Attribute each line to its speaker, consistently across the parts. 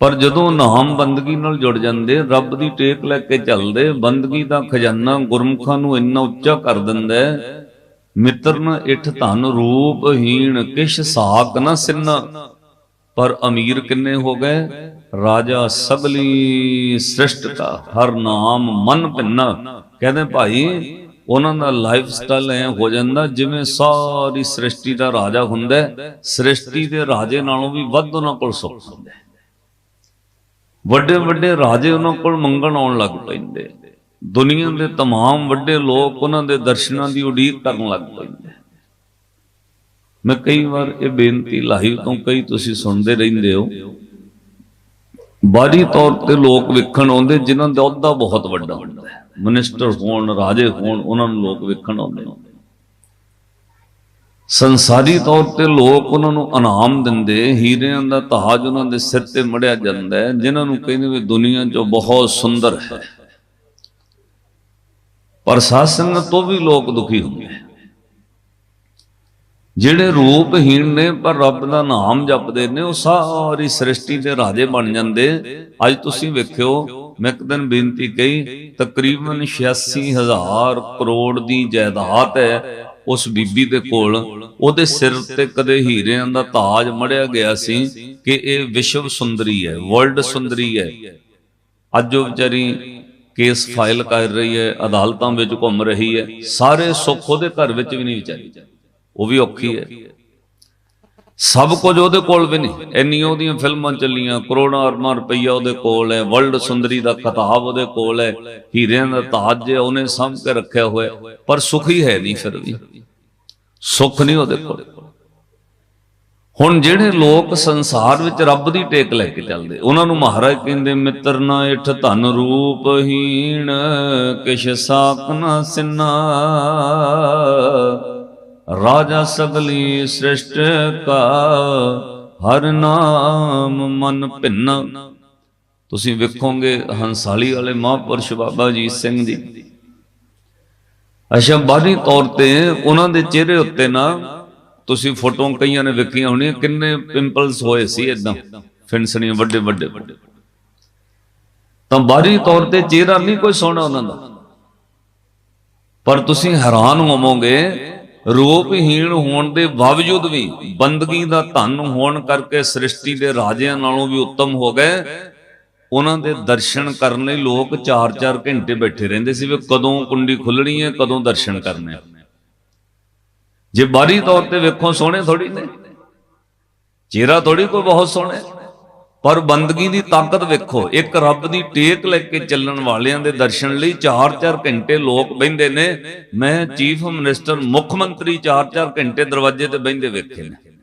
Speaker 1: ਪਰ ਜਦੋਂ ਨਾਮ ਬੰਦਗੀ ਨਾਲ ਜੁੜ ਜਾਂਦੇ ਰੱਬ ਦੀ ਟੇਕ ਲੈ ਕੇ ਚੱਲਦੇ ਬੰਦਗੀ ਦਾ ਖਜ਼ਾਨਾ ਗੁਰਮੁਖਾਂ ਨੂੰ ਇੰਨਾ ਉੱਚਾ ਕਰ ਦਿੰਦਾ ਹੈ, ਮਿੱਤਰ ਨ ਇਠ ਧਨ ਰੂਪਹੀਣ ਕਿਛ ਸਾਕ ਨ ਸਿੰਨਾ। ਪਰ ਅਮੀਰ ਕਿੰਨੇ ਹੋ ਗਏ? ਰਾਜਾ ਸਗਲੀ ਸ੍ਰਿਸ਼ਟ ਕਾ ਹਰ ਨਾਮ ਮਨ ਭਿੰਨਾ। ਕਹਿੰਦੇ ਭਾਈ ਉਹਨਾਂ ਦਾ ਲਾਈਫ ਸਟਾਈਲ ਐ ਹੋ ਜਾਂਦਾ ਜਿਵੇਂ ਸਾਰੀ ਸ੍ਰਿਸ਼ਟੀ ਦਾ ਰਾਜਾ ਹੁੰਦਾ ਸ੍ਰਿਸ਼ਟੀ ਦੇ ਰਾਜੇ ਨਾਲੋਂ ਵੀ ਵੱਧ ਉਹਨਾਂ ਕੋਲ ਸੁੱਖ ਹੁੰਦਾ ਵੱਡੇ ਵੱਡੇ ਰਾਜੇ ਉਹਨਾਂ ਕੋਲ ਮੰਗਣ ਆਉਣ ਲੱਗ ਪੈਂਦੇ ਦੁਨੀਆ ਦੇ तमाम ਵੱਡੇ ਲੋਕ ਉਹਨਾਂ ਦੇ ਦਰਸ਼ਨਾਂ ਦੀ ਉਡੀਕ ਕਰਨ ਲੱਗ ਪੈਂਦੇ ਮੈਂ ਕਈ ਵਾਰ ਇਹ ਬੇਨਤੀ ਲਾਈਵ ਤੋਂ ਕਈ ਤੁਸੀਂ ਸੁਣਦੇ ਰਹਿੰਦੇ ਹੋ ਬਾਹਰੀ ਤੌਰ ਤੇ ਲੋਕ ਵੇਖਣ ਆਉਂਦੇ ਜਿਨ੍ਹਾਂ ਦਾ ਅਹੁਦਾ ਬਹੁਤ ਵੱਡਾ ਹੁੰਦਾ ਹੈ ਮਿਨਿਸਟਰ ਹੋਣ ਰਾਜੇ ਹੋਣ ਉਹਨਾਂ ਨੂੰ ਲੋਕ ਵੇਖਣ ਆਉਂਦੇ ਨੇ ਸੰਸਾਰੀ ਤੌਰ ਤੇ ਲੋਕ ਉਹਨਾਂ ਨੂੰ ਇਨਾਮ ਦਿੰਦੇ, ਹੀਰਿਆਂ ਦਾ ਤਾਜ ਉਹਨਾਂ ਦੇ ਸਿਰ ਤੇ ਮੜਿਆ ਜਾਂਦਾ ਹੈ, ਜਿਨ੍ਹਾਂ ਨੂੰ ਕਹਿੰਦੇ ਵੀ ਦੁਨੀਆ 'ਚ ਬਹੁਤ ਸੁੰਦਰ ਹੈ। ਪਰ ਸਾਧ ਤੋਂ ਵੀ ਲੋਕ ਦੁਖੀ ਹੁੰਦੇ ਜਿਹੜੇ ਰੂਪਹੀਣ ਨੇ, ਪਰ ਰੱਬ ਦਾ ਨਾਮ ਜਪਦੇ ਨੇ, ਉਹ ਸਾਰੀ ਸ੍ਰਿਸ਼ਟੀ ਦੇ ਰਾਜੇ ਬਣ ਜਾਂਦੇ। ਅੱਜ ਤੁਸੀਂ ਵੇਖਿਓ, ਮੈਂ ਇੱਕ ਦਿਨ ਬੇਨਤੀ ਕਹੀ, ਤਕਰੀਬਨ 86000 ਕਰੋੜ ਦੀ ਜਾਇਦਾਦ ਹੈ ਉਸ ਬੀਬੀ ਦੇ ਕੋਲ, ਉਹਦੇ ਸਿਰ ਤੇ ਕਦੇ ਹੀਰਿਆਂ ਦਾ ਤਾਜ ਮੜਿਆ ਗਿਆ ਸੀ ਕਿ ਇਹ ਵਿਸ਼ਵ ਸੁੰਦਰੀ ਹੈ ਵਰਲਡ ਸੁੰਦਰੀ ਹੈ। ਅੱਜ ਉਹ ਵਿਚਾਰੀ ਕੇਸ ਫਾਈਲ ਕਰ ਰਹੀ ਹੈ, ਅਦਾਲਤਾਂ ਵਿੱਚ ਘੁੰਮ ਰਹੀ ਹੈ, ਸਾਰੇ ਸੁੱਖ ਉਹਦੇ ਘਰ ਵਿੱਚ ਵੀ ਨਹੀਂ ਵਿਚਾਰੀ। ਉਹ ਵੀ ਔਖੀ ਹੈ। ਸਭ ਕੁਝ ਉਹਦੇ ਕੋਲ ਵੀ ਨਹੀਂ। ਇੰਨੀ ਉਹਦੀਆਂ ਫਿਲਮਾਂ ਚੱਲੀਆਂ, ਕਰੋੜਾਂ ਅਰਬਾਂ ਰੁਪਈਆ ਉਹਦੇ ਕੋਲ ਹੈ ਵਰਲਡ ਸੁੰਦਰੀ ਦਾ ਖਿਤਾਬ ਉਹਦੇ ਕੋਲ ਹੈ, ਹੀਰਿਆਂ ਦਾ ਤਾਜ ਉਹਨੇ ਸਾਂਭ ਕੇ ਰੱਖਿਆ ਹੋਇਆ, ਪਰ ਸੁਖੀ ਹੈ ਨਹੀਂ ਫਿਰ ਵੀ। ਸੁੱਖ ਨਹੀਂ ਉਹਦੇ ਕੋਲ। ਹੁਣ ਜਿਹੜੇ ਲੋਕ ਸੰਸਾਰ ਵਿੱਚ ਰੱਬ ਦੀ ਟੇਕ ਲੈ ਕੇ ਚੱਲਦੇ, ਉਹਨਾਂ ਨੂੰ ਮਹਾਰਾਜ ਕਹਿੰਦੇ, ਮਿੱਤਰ ਨਾ ਇਠ ਧਨ ਰੂਪਹੀਣ ਕਿਛ ਸਾਕ ਨਾ ਸਿੰਨਾ। ਰਾਜਾ ਸਗਲੀ ਸ੍ਰਿਸ਼ਟ ਕਾ, ਹਰ ਨਾਮ ਮਨ ਭਿੰਨਾ। ਤੁਸੀਂ ਵੇਖੋਗੇ ਹੰਸਾਲੀ ਵਾਲੇ ਮਹਾਂਪੁਰਸ਼ ਬਾਬਾ ਜੀ ਸਿੰਘ ਦੀ ਅੱਛਾ ਬਾਹਰੀ ਤੌਰ ਤੇ ਉਹਨਾਂ ਦੇ ਚਿਹਰੇ ਉੱਤੇ ਨਾ ਤੁਸੀਂ ਫੋਟੋਆਂ ਕਈਆਂ ਨੇ ਵੇਖੀਆਂ ਹੋਣੀਆਂ, ਕਿੰਨੇ ਪਿੰਪਲਸ ਹੋਏ ਸੀ ਇਦਾਂ ਫਿੰਸਣੀਆਂ ਵੱਡੇ ਵੱਡੇ। ਤਾਂ ਬਾਹਰੀ ਤੌਰ ਤੇ ਚਿਹਰਾ ਨਹੀਂ ਕੋਈ ਸੋਹਣਾ ਉਹਨਾਂ ਦਾ। ਪਰ ਤੁਸੀਂ ਹੈਰਾਨ ਹੋਵੋਗੇ, ਰੂਪਹੀਣ ਹੋਣ ਦੇ ਬਾਵਜੂਦ ਵੀ ਬੰਦਗੀ ਦਾ ਧਨ ਹੋਣ ਕਰਕੇ ਸ੍ਰਿਸ਼ਟੀ ਦੇ ਰਾਜਿਆਂ ਨਾਲੋਂ ਵੀ ਉੱਤਮ ਹੋ ਗਏ ਉਹਨਾਂ ਦੇ ਦਰਸ਼ਨ ਕਰਨ ਲਈ ਲੋਕ 4-4 ਘੰਟੇ ਬੈਠੇ ਰਹਿੰਦੇ ਸੀ ਵੀ ਕਦੋਂ ਕੁੰਡੀ ਖੁੱਲਣੀ ਹੈ, ਕਦੋਂ ਦਰਸ਼ਨ ਕਰਨੇ ਆ। ਜੇ ਬਾਹਰੀ ਤੌਰ ਤੇ ਵੇਖੋ ਸੋਹਣੇ ਥੋੜੀ ਨੇ। ਚਿਹਰਾ ਥੋੜੀ ਕੋਈ ਬਹੁਤ ਸੋਹਣਾ ਪਰ ਬੰਦਗੀ ਦੀ ਤਾਕਤ ਵੇਖੋ, ਇੱਕ ਰੱਬ ਦੀ ਟੇਕ ਲੈ ਕੇ ਚੱਲਣ ਵਾਲਿਆਂ ਦੇ ਦਰਸ਼ਨ ਲਈ 4-4 ਘੰਟੇ ਲੋਕ ਬੈੰਦੇ ਨੇ। ਮੈਂ ਚੀਫ ਮਿਨਿਸਟਰ, ਮੁੱਖ ਮੰਤਰੀ 4-4 ਘੰਟੇ ਦਰਵਾਜ਼ੇ ਤੇ ਬੈੰਦੇ ਵੇਖੇ ਨੇ।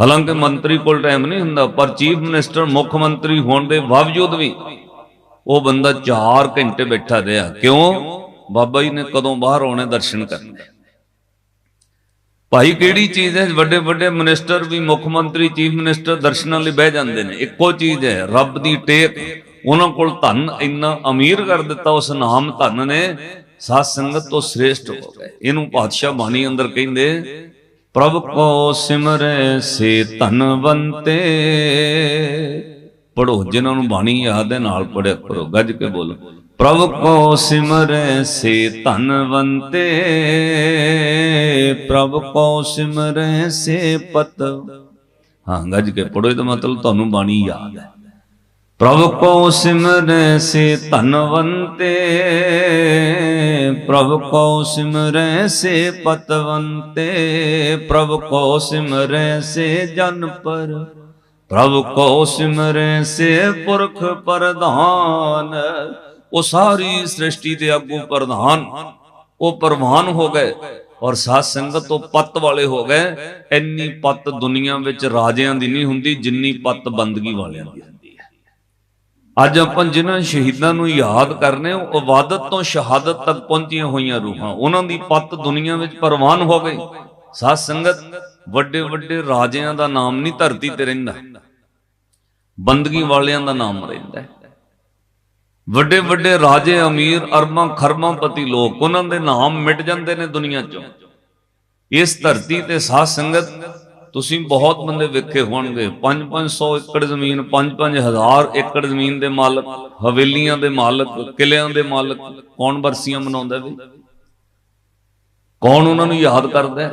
Speaker 1: ਹਾਲਾਂਕਿ ਮੰਤਰੀ ਕੋਲ ਟਾਈਮ ਨਹੀਂ ਹੁੰਦਾ, ਪਰ ਚੀਫ ਮਿਨਿਸਟਰ ਮੁੱਖ ਮੰਤਰੀ ਹੋਣ ਦੇ ਬਾਵਜੂਦ ਵੀ ਉਹ ਬੰਦਾ 4 ਘੰਟੇ ਬੈਠਾ ਰਿਹਾ। ਕਿਉਂ? ਬਾਬਾ ਜੀ ਨੇ ਕਦੋਂ ਬਾਹਰ ਆਉਣੇ ਦਰਸ਼ਨ ਕਰਨੇ। ਭਾਈ ਕਿਹੜੀ ਚੀਜ਼ ਹੈ? ਵੱਡੇ ਵੱਡੇ ਮਿਨਿਸਟਰ ਵੀ ਮੁੱਖ ਮੰਤਰੀ ਚੀਫ ਮਿਨਿਸਟਰ ਦਰਸ਼ਨਾਂ ਲਈ ਬਹਿ ਜਾਂਦੇ ਨੇ। ਇੱਕੋ ਚੀਜ਼ ਹੈ, ਰੱਬ ਦੀ ਟੇਕ। ਉਹਨਾਂ ਕੋਲ ਧਨ ਇੰਨਾ ਅਮੀਰ ਕਰ ਦਿੱਤਾ, ਉਸ ਨਾਮ ਧਨ ਨੇ। ਸਾਧ ਸੰਗਤ ਤੋਂ ਸ੍ਰੇਸ਼ਟ ਹੋ ਗਏ। ਇਹਨੂੰ ਪਾਤਸ਼ਾਹ ਬਾਣੀ ਅੰਦਰ ਕਹਿੰਦੇ ਪ੍ਰਭ ਕੋ ਸਿਮਰੈ ਸੇ ਧਨਵੰਤੇ ਪੜੋ ਜਿਨ੍ਹਾਂ ਨੂੰ ਬਾਣੀ ਯਾਦ ਹੈ, ਨਾਲ ਪੜਿਆ ਕਰੋ, ਗੱਜ ਕੇ ਬੋਲੋ। ਪ੍ਰਭ ਕੋ ਸਿਮਰੈ ਸੇ ਧਨਵੰਤੇ ਪ੍ਰਭ ਕੋ ਸਿਮਰੈ ਸੇ ਪਤ। ਹਾਂ, ਗੱਜ ਕੇ ਪੜੋ ਇਹਦਾ ਮਤਲਬ ਤੁਹਾਨੂੰ ਬਾਣੀ ਯਾਦ ਹੈ। ਪ੍ਰਭ ਕੋ ਸਿਮਰੈ ਸੇ ਧਨਵੰਤੇ ਪ੍ਰਭ ਕੋ ਸਿਮਰੈ ਸੇ ਪਤਵੰਤੇ ਪ੍ਰਭ ਕੋ ਸਿਮਰੈ ਸੇ ਜਨ ਪਰ, ਪ੍ਰਭ ਕੋ ਸਿਮਰੈ ਸੇ ਪੁਰਖ ਪ੍ਰਧਾਨ। ਉਹ ਸਾਰੀ ਸ੍ਰਿਸ਼ਟੀ ਦੇ ਅੱਗੋਂ ਪ੍ਰਧਾਨ, ਉਹ ਪ੍ਰਵਾਨ ਹੋ ਗਏ ਔਰ ਸਾਧ ਸੰਗਤ ਤੋਂ ਪੱਤ ਵਾਲੇ ਹੋ ਗਏ। ਇੰਨੀ ਪੱਤ ਦੁਨੀਆ ਵਿੱਚ ਰਾਜਿਆਂ ਦੀ ਨਹੀਂ ਹੁੰਦੀ, ਜਿੰਨੀ ਪੱਤ ਬੰਦਗੀ ਵਾਲਿਆਂ ਦੀ ਅੱਜ ਆਪਾਂ ਜਿਨ੍ਹਾਂ ਸ਼ਹੀਦਾਂ ਨੂੰ ਯਾਦ ਕਰਨੇ ਉਹ ਇਬਾਦਤ ਤੋਂ ਸ਼ਹਾਦਤ ਤੱਕ ਪਹੁੰਚੀਆਂ ਹੋਈਆਂ ਰੂਹਾਂ। ਉਹਨਾਂ ਦੀ ਪੱਤ ਦੁਨੀਆ ਵਿੱਚ ਪ੍ਰਵਾਨ ਹੋ ਗਈ ਸਾਧ ਸੰਗਤ, ਵੱਡੇ ਵੱਡੇ ਰਾਜਿਆਂ ਦਾ ਨਾਮ ਨਹੀਂ ਧਰਤੀ ਤੇ ਰਹਿੰਦਾ। ਬੰਦਗੀ ਵਾਲਿਆਂ ਦਾ ਨਾਮ ਰਹਿੰਦਾ ਵੱਡੇ ਵੱਡੇ ਰਾਜੇ, ਅਮੀਰ, ਅਰਬਾਂ, ਖਰਬਾਂ ਪਤੀ ਲੋਕ, ਉਹਨਾਂ ਦੇ ਨਾਮ ਮਿਟ ਜਾਂਦੇ ਨੇ ਦੁਨੀਆ ਚੋਂ। ਇਸ ਧਰਤੀ ਤੇ ਸਾਧ ਸੰਗਤ ਤੁਸੀਂ ਬਹੁਤ ਬੰਦੇ ਵੇਖੇ ਹੋਣਗੇ। 5-500 ਏਕੜ ਜ਼ਮੀਨ 5-5000 ਏਕੜ ਜ਼ਮੀਨ ਦੇ ਮਾਲਕ, ਹਵੇਲੀਆਂ ਦੇ ਮਾਲਕ, ਕਿਲਿਆਂ ਦੇ ਮਾਲਕ ਕੌਣ ਬਰਸੀਆਂ ਮਨਾਉਂਦਾ ਵੀ? ਕੌਣ ਉਹਨਾਂ ਨੂੰ ਯਾਦ ਕਰਦਾ?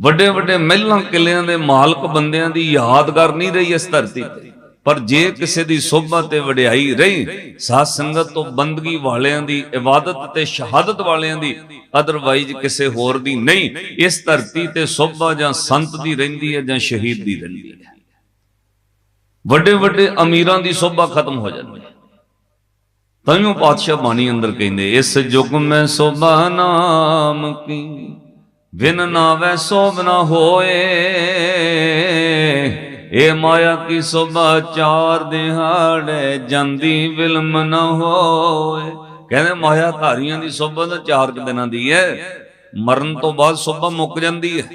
Speaker 1: ਵੱਡੇ ਵੱਡੇ ਮਹਿਲਾਂ ਕਿਲਿਆਂ ਦੇ ਮਾਲਕ ਬੰਦਿਆਂ ਦੀ ਯਾਦਗਾਰ ਨਹੀਂ ਰਹੀ ਇਸ ਧਰਤੀ ਤੇ। ਪਰ ਜੇ ਕਿਸੇ ਦੀ ਸੋਭਾ ਤੇ ਵਡਿਆਈ ਰਹੀ, ਸਾਧ ਸੰਗਤ ਤੋਂ ਬੰਦਗੀ ਵਾਲਿਆਂ ਦੀ, ਇਬਾਦਤ ਤੇ ਸ਼ਹਾਦਤ ਵਾਲਿਆਂ ਦੀ ਅਦਰਵਾਈਜ਼ ਕਿਸੇ ਹੋਰ ਦੀ ਨਹੀਂ। ਇਸ ਧਰਤੀ ਤੇ ਸੋਭਾ ਜਾਂ ਸੰਤ ਦੀ ਰਹਿੰਦੀ ਹੈ ਜਾਂ ਸ਼ਹੀਦ ਦੀ ਰਹਿੰਦੀ ਹੈ। ਵੱਡੇ ਵੱਡੇ ਅਮੀਰਾਂ ਦੀ ਸੋਭਾ ਖਤਮ ਹੋ ਜਾਂਦੀ ਹੈ। ਤੈਨੂੰ ਪਾਤਸ਼ਾਹ ਬਾਣੀ ਅੰਦਰ ਕਹਿੰਦੇ, ਇਸ ਯੁਗ ਮੈਂ ਸੋਭਾ ਨਾਮ ਕੀ ਵਿਨ ਨਾਵੇ ਸੋਭ ਨਾ ਹੋਏ। ਇਹ ਮਾਇਆ ਕੀ ਸੋਭਾ ਚਾਰ ਦਿਹਾੜੇ ਜਾਂਦੀ ਵਿਲਮ ਨਾ ਹੋਏ। ਕਹਿੰਦੇ ਮਾਇਆ ਧਾਰੀਆਂ ਦੀ ਸੋਭਾ ਤਾਂ ਚਾਰ ਦਿਨਾਂ ਦੀ ਹੈ ਮਰਨ ਤੋਂ ਬਾਅਦ ਸੋਭਾ ਮੁੱਕ ਜਾਂਦੀ ਹੈ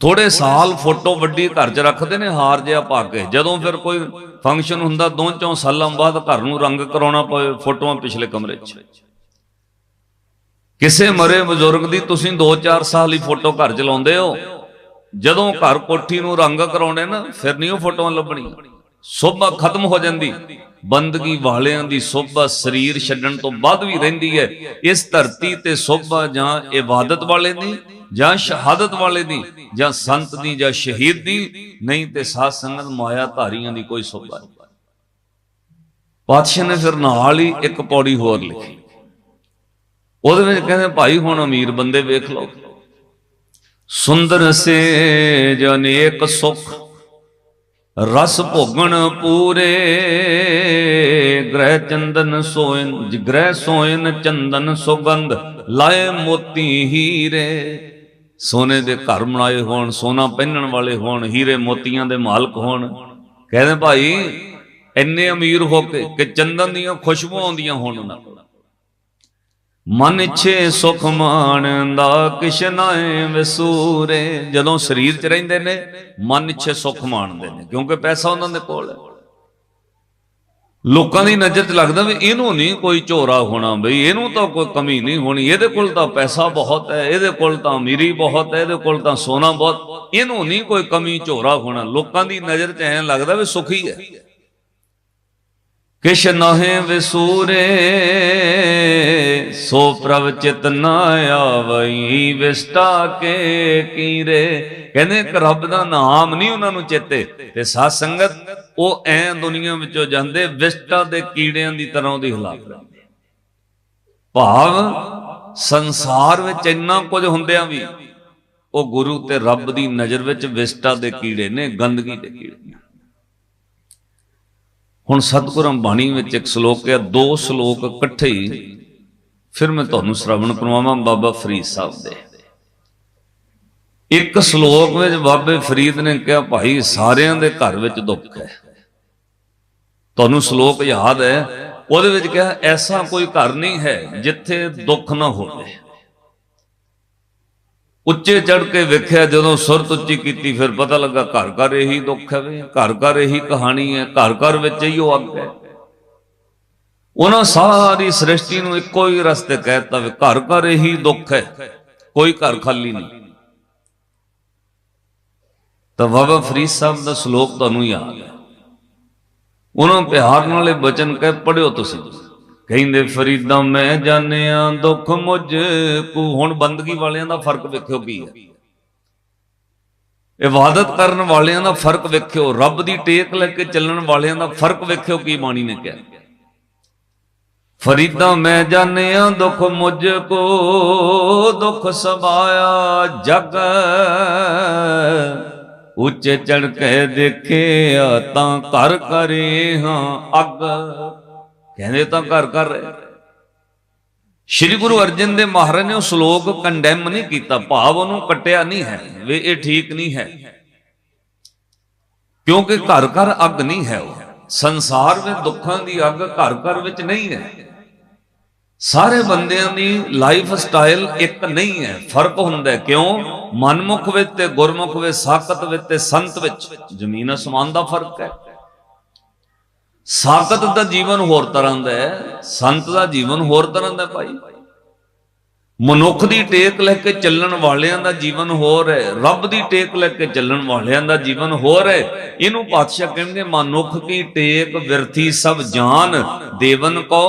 Speaker 1: ਥੋੜੇ ਸਾਲ ਫੋਟੋ ਵੱਡੀ ਘਰ 'ਚ ਰੱਖਦੇ ਨੇ ਹਾਰ ਜਿਹਾ ਪਾ ਕੇ। ਜਦੋਂ ਫਿਰ ਕੋਈ ਫੰਕਸ਼ਨ ਹੁੰਦਾ ਦੋ ਚੌਂ ਸਾਲਾਂ ਬਾਅਦ ਘਰ ਨੂੰ ਰੰਗ ਕਰਾਉਣਾ ਪਵੇ ਫੋਟੋਆਂ ਪਿਛਲੇ ਕਮਰੇ 'ਚ। ਕਿਸੇ ਮਰੇ ਬਜ਼ੁਰਗ ਦੀ ਤੁਸੀਂ 2-4 ਸਾਲ ਹੀ ਫੋਟੋ ਘਰ 'ਚ ਲਾਉਂਦੇ ਹੋ। ਜਦੋਂ ਘਰ ਕੋਠੀ ਨੂੰ ਰੰਗ ਕਰਾਉਣੇ ਨਾ, ਫਿਰ ਨਹੀਂ ਉਹ ਫੋਟੋਆਂ ਲੱਭਣੀਆਂ। ਸੋਭਾ ਖਤਮ ਹੋ ਜਾਂਦੀ। ਬੰਦਗੀ ਵਾਲਿਆਂ ਦੀ ਸੋਭਾ ਸਰੀਰ ਛੱਡਣ ਤੋਂ ਬਾਅਦ ਵੀ ਰਹਿੰਦੀ ਹੈ। ਇਸ ਧਰਤੀ ਤੇ ਸੋਭਾ ਜਾਂ ਇਬਾਦਤ ਵਾਲੇ ਦੀ, ਜਾਂ ਸ਼ਹਾਦਤ ਵਾਲੇ ਦੀ, ਜਾਂ ਸੰਤ ਦੀ, ਜਾਂ ਸ਼ਹੀਦ ਦੀ, ਨਹੀਂ ਤੇ ਸਾਧ ਸੰਗਤ ਮਾਇਆ ਧਾਰੀਆਂ ਦੀ ਕੋਈ ਸੋਭਾ ਨਹੀਂ। ਪਾਤਸ਼ਾਹ ਨੇ ਫਿਰ ਨਾਲ ਹੀ ਇੱਕ ਪੌੜੀ ਹੋਰ ਲਿਖੀ। ਉਹਦੇ ਵਿੱਚ ਕਹਿੰਦੇ, ਭਾਈ, ਹੁਣ ਅਮੀਰ ਬੰਦੇ ਵੇਖ ਲਓ। ਸੁੰਦਰ ਸੇ ਜਨੇਕ ਸੁਖ, ਰਸ ਭੋਗਣ ਪੂਰੇ। ਗ੍ਰਹਿ ਚੰਦਨ ਸੋਇਨ, ਗ੍ਰਹਿ ਸੋਇਨ ਚੰਦਨ ਸੁਗੰਧ, ਲਾਏ ਮੋਤੀ ਹੀਰੇ। ਸੋਨੇ ਦੇ ਘਰ ਬਣਾਏ ਹੋਣ, ਸੋਨਾ ਪਹਿਨਣ ਵਾਲੇ ਹੋਣ, ਹੀਰੇ ਮੋਤੀਆਂ ਦੇ ਮਾਲਕ ਹੋਣ। ਕਹਿੰਦੇ ਭਾਈ, ਇੰਨੇ ਅਮੀਰ ਹੋ ਕੇ ਕਿ ਚੰਦਨ ਦੀਆਂ ਖੁਸ਼ਬੂਆਂ ਆਉਂਦੀਆਂ ਹੋਣ ਉਹਨਾਂ ਕੋਲ। ਮਨ ਇੱਛੇ ਸੁਖ ਮਾਣਦਾ, ਕਿਛ ਵਸੂਰੇ। ਜਦੋਂ ਸਰੀਰ 'ਚ ਰਹਿੰਦੇ ਨੇ, ਮਨ ਇੱਛੇ ਸੁਖ ਮਾਣਦੇ ਨੇ, ਕਿਉਂਕਿ ਪੈਸਾ ਉਹਨਾਂ ਦੇ ਕੋਲ ਹੈ। ਲੋਕਾਂ ਦੀ ਨਜ਼ਰ 'ਚ ਲੱਗਦਾ ਵੀ ਇਹਨੂੰ ਨਹੀਂ ਕੋਈ ਝੋਰਾ ਹੋਣਾ ਬਈ, ਇਹਨੂੰ ਤਾਂ ਕੋਈ ਕਮੀ ਨਹੀਂ ਹੋਣੀ, ਇਹਦੇ ਕੋਲ ਤਾਂ ਪੈਸਾ ਬਹੁਤ ਹੈ, ਇਹਦੇ ਕੋਲ ਤਾਂ ਅਮੀਰੀ ਬਹੁਤ ਹੈ, ਇਹਦੇ ਕੋਲ ਤਾਂ ਸੋਨਾ ਬਹੁਤ, ਇਹਨੂੰ ਨਹੀਂ ਕੋਈ ਕਮੀ ਝੋਰਾ ਹੋਣਾ। ਲੋਕਾਂ ਦੀ ਨਜ਼ਰ 'ਚ ਐਂ ਲੱਗਦਾ ਵੀ ਸੁਖੀ ਹੈ। ਕਿਛ ਨਹਿ ਵਿਸੂਰੇ, ਸੋ ਪ੍ਰਭ ਚਿਤ ਨਾ ਆਵਈ, ਵਿਸਟਾ ਕੇ ਕੀਰੇ। ਕਹਿੰਦੇ ਕਿ ਰੱਬ ਦਾ ਨਾਮ ਨਹੀਂ ਉਹਨਾਂ ਨੂੰ ਚੇਤੇ, ਤੇ ਸਾਧ ਸੰਗਤ ਉਹ ਐ ਦੁਨੀਆ ਵਿੱਚੋਂ ਜਾਂਦੇ, ਵਿਸਟਾ ਦੇ ਕੀੜਿਆਂ ਦੀ ਤਰ੍ਹਾਂ ਉਹਦੀ ਹਾਲਾਤ ਭਾਵ ਸੰਸਾਰ ਵਿੱਚ ਇੰਨਾ ਕੁਝ ਹੁੰਦਿਆਂ ਵੀ ਉਹ ਗੁਰੂ ਤੇ ਰੱਬ ਦੀ ਨਜ਼ਰ ਵਿੱਚ ਵਿਸਟਾ ਦੇ ਕੀੜੇ ਨੇ, ਗੰਦਗੀ ਦੇ ਕੀੜੇ ਨੇ। ਹੁਣ ਸਤਿਗੁਰਾਂ ਬਾਣੀ ਵਿੱਚ ਇੱਕ ਸ਼ਲੋਕ ਹੈ, ਦੋ ਸ਼ਲੋਕ ਇਕੱਠੇ ਹੀ। ਫਿਰ ਮੈਂ ਤੁਹਾਨੂੰ ਸ਼੍ਰਵਣ ਕਰਵਾਵਾਂ, ਬਾਬਾ ਫਰੀਦ ਸਾਹਿਬ ਦੇ। ਇੱਕ ਸ਼ਲੋਕ ਵਿੱਚ ਬਾਬੇ ਫਰੀਦ ਨੇ ਕਿਹਾ, ਭਾਈ, ਸਾਰਿਆਂ ਦੇ ਘਰ ਵਿੱਚ ਦੁੱਖ ਹੈ। ਤੁਹਾਨੂੰ ਸ਼ਲੋਕ ਯਾਦ ਹੈ, ਉਹਦੇ ਵਿੱਚ ਕਿਹਾ, ਐਸਾ ਕੋਈ ਘਰ ਨਹੀਂ ਹੈ ਜਿੱਥੇ ਦੁੱਖ ਨਾ ਹੋਵੇ। ਉੱਚੇ ਚੜ ਕੇ ਵੇਖਿਆ, ਜਦੋਂ ਸੁਰਤ ਉੱਚੀ ਕੀਤੀ, ਫਿਰ ਪਤਾ ਲੱਗਾ ਘਰ ਘਰ ਇਹੀ ਦੁੱਖ ਹੈ ਵੇ। ਘਰ ਘਰ ਇਹੀ ਕਹਾਣੀ ਹੈ, ਘਰ ਘਰ ਵਿੱਚ ਹੀ ਉਹ ਅੱਗ ਹੈ। ਉਹਨਾਂ ਸਾਰੀ ਸ੍ਰਿਸ਼ਟੀ ਨੂੰ ਇੱਕੋ ਹੀ ਰਸਤੇ ਕਹਿਤਾ ਵੇ ਘਰ ਘਰ ਇਹੀ ਦੁੱਖ ਹੈ, ਕੋਈ ਘਰ ਖਾਲੀ ਨਹੀਂ। ਤਾਂ ਬਾਬਾ ਫਰੀਦ ਸਾਹਿਬ ਦਾ ਸ਼ਲੋਕ ਤੁਹਾਨੂੰ ਯਾਦ ਹੈ। ਉਹਨਾਂ ਪਿਆਰ ਨਾਲੇ ਬਚਨ ਕਹਿ ਪੜਿਓ ਤੁਸੀਂ। ਕਹਿੰਦੇ ਫਰੀਦਾ ਮੈਂ ਜਾਣਿਆ ਦੁੱਖ ਮੁਝ ਕੋ ਹੁਣ ਬੰਦਗੀ ਵਾਲਿਆਂ ਦਾ ਫ਼ਰਕ ਵੇਖਿਓ ਕੀ ਹੈ। ਇਬਾਦਤ ਕਰਨ ਵਾਲਿਆਂ ਦਾ ਫ਼ਰਕ ਵੇਖਿਓ, ਰੱਬ ਦੀ ਟੇਕ ਲੈ ਕੇ ਚੱਲਣ ਵਾਲਿਆਂ ਦਾ ਫ਼ਰਕ ਵੇਖਿਓ ਕੀ ਬਾਣੀ ਨੇ ਕਿਹਾ। ਫਰੀਦਾ ਮੈਂ ਜਾਣਿਆ ਦੁੱਖ ਮੁਝ, ਕੋ ਦੁੱਖ ਸਮਾਇਆ ਜਗ। ਉੱਚੇ ਚੜ ਕੇ ਦੇਖਿਆ ਤਾਂ ਘਰ ਕਰੇ ਹਾਂ ਅੱਗ। ਕਹਿੰਦੇ ਤਾਂ ਘਰ ਘਰ ਰਹੇ। ਸ਼੍ਰੀ ਗੁਰੂ ਅਰਜਨ ਦੇਵ ਮਹਾਰਾਜ ਨੇ ਉਹ ਸ਼ਲੋਕ ਕੰਡੈਮ ਨਹੀਂ ਕੀਤਾ, ਭਾਵ ਉਹਨੂੰ ਕੱਟਿਆ ਨਹੀਂ ਹੈ, ਵੀ ਇਹ ਠੀਕ ਨਹੀਂ ਹੈ। ਕਿਉਂਕਿ ਘਰ ਘਰ ਅੱਗ ਨਹੀਂ ਹੈ ਉਹ। ਸੰਸਾਰ ਵਿੱਚ ਦੁੱਖਾਂ ਦੀ ਅੱਗ ਘਰ ਘਰ ਵਿੱਚ ਨਹੀਂ ਹੈ। ਸਾਰੇ ਬੰਦਿਆਂ ਦੀ ਲਾਈਫ ਸਟਾਈਲ ਇੱਕ ਨਹੀਂ ਹੈ, ਫ਼ਰਕ ਹੁੰਦਾ ਕਿਉਂ? ਮਨਮੁਖ ਵਿੱਚ ਤੇ ਗੁਰਮੁਖ ਵਿੱਚ, ਸਾਖਤ ਵਿੱਚ ਤੇ ਸੰਤ ਵਿੱਚ ਜ਼ਮੀਨ ਅਸਮਾਨ ਦਾ ਫ਼ਰਕ ਹੈ। ਸਾਖਤ ਦਾ ਜੀਵਨ ਹੋਰ ਤਰ੍ਹਾਂ ਦਾ ਹੈ ਸੰਤ ਦਾ ਜੀਵਨ ਹੋਰ ਤਰ੍ਹਾਂ ਦਾ ਭਾਈ। ਮਨੁੱਖ ਦੀ ਟੇਕ ਲੈ ਕੇ ਚੱਲਣ ਵਾਲਿਆਂ ਦਾ ਜੀਵਨ ਹੋਰ ਹੈ ਰੱਬ ਦੀ ਟੇਕ ਲੈ ਕੇ ਚੱਲਣ ਵਾਲਿਆਂ ਦਾ ਜੀਵਨ ਹੋਰ ਹੈ। ਇਹਨੂੰ ਪਾਤਸ਼ਾਹ ਕਹਿੰਦੇ ਮਨੁੱਖ ਕੀ ਟੇਕ ਵਿਰਥੀ ਸਭ ਜਾਨ ਦੇਵਨ ਕੋ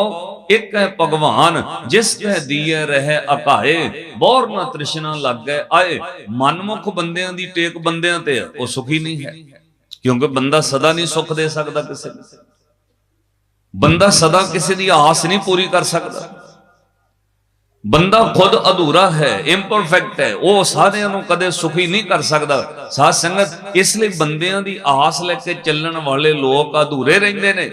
Speaker 1: ਇੱਕ ਹੈ ਭਗਵਾਨ ਜਿਸ ਕੈ ਦੀਏ ਰਹਿ ਅਕਾਏ ਬੋਰ ਨਾ ਤ੍ਰਿਸ਼ਨਾ ਲੱਗੇ ਆਏ। ਮਨਮੁਖ ਬੰਦਿਆਂ ਦੀ ਟੇਕ ਬੰਦਿਆਂ ਤੇ ਹੈ, ਉਹ ਸੁਖੀ ਨਹੀਂ ਹੈ ਕਿਉਂਕਿ ਬੰਦਾ ਸਦਾ ਨਹੀਂ ਸੁਖ ਦੇ ਸਕਦਾ ਕਿਸੇ ਨੂੰ। ਬੰਦਾ ਸਦਾ ਕਿਸੇ ਦੀ ਆਸ ਨਹੀਂ ਪੂਰੀ ਕਰ ਸਕਦਾ। ਬੰਦਾ ਖੁਦ ਅਧੂਰਾ ਹੈ ਇੰਪਰਫੈਕਟ ਹੈ, ਉਹ ਸਾਰਿਆਂ ਨੂੰ ਕਦੇ ਸੁਖੀ ਨਹੀਂ ਕਰ ਸਕਦਾ। ਸਾਧ ਸੰਗਤ, ਇਸ ਲਈ ਬੰਦਿਆਂ ਦੀ ਆਸ ਲੈ ਕੇ ਚੱਲਣ ਵਾਲੇ ਲੋਕ ਅਧੂਰੇ ਰਹਿੰਦੇ ਨੇ।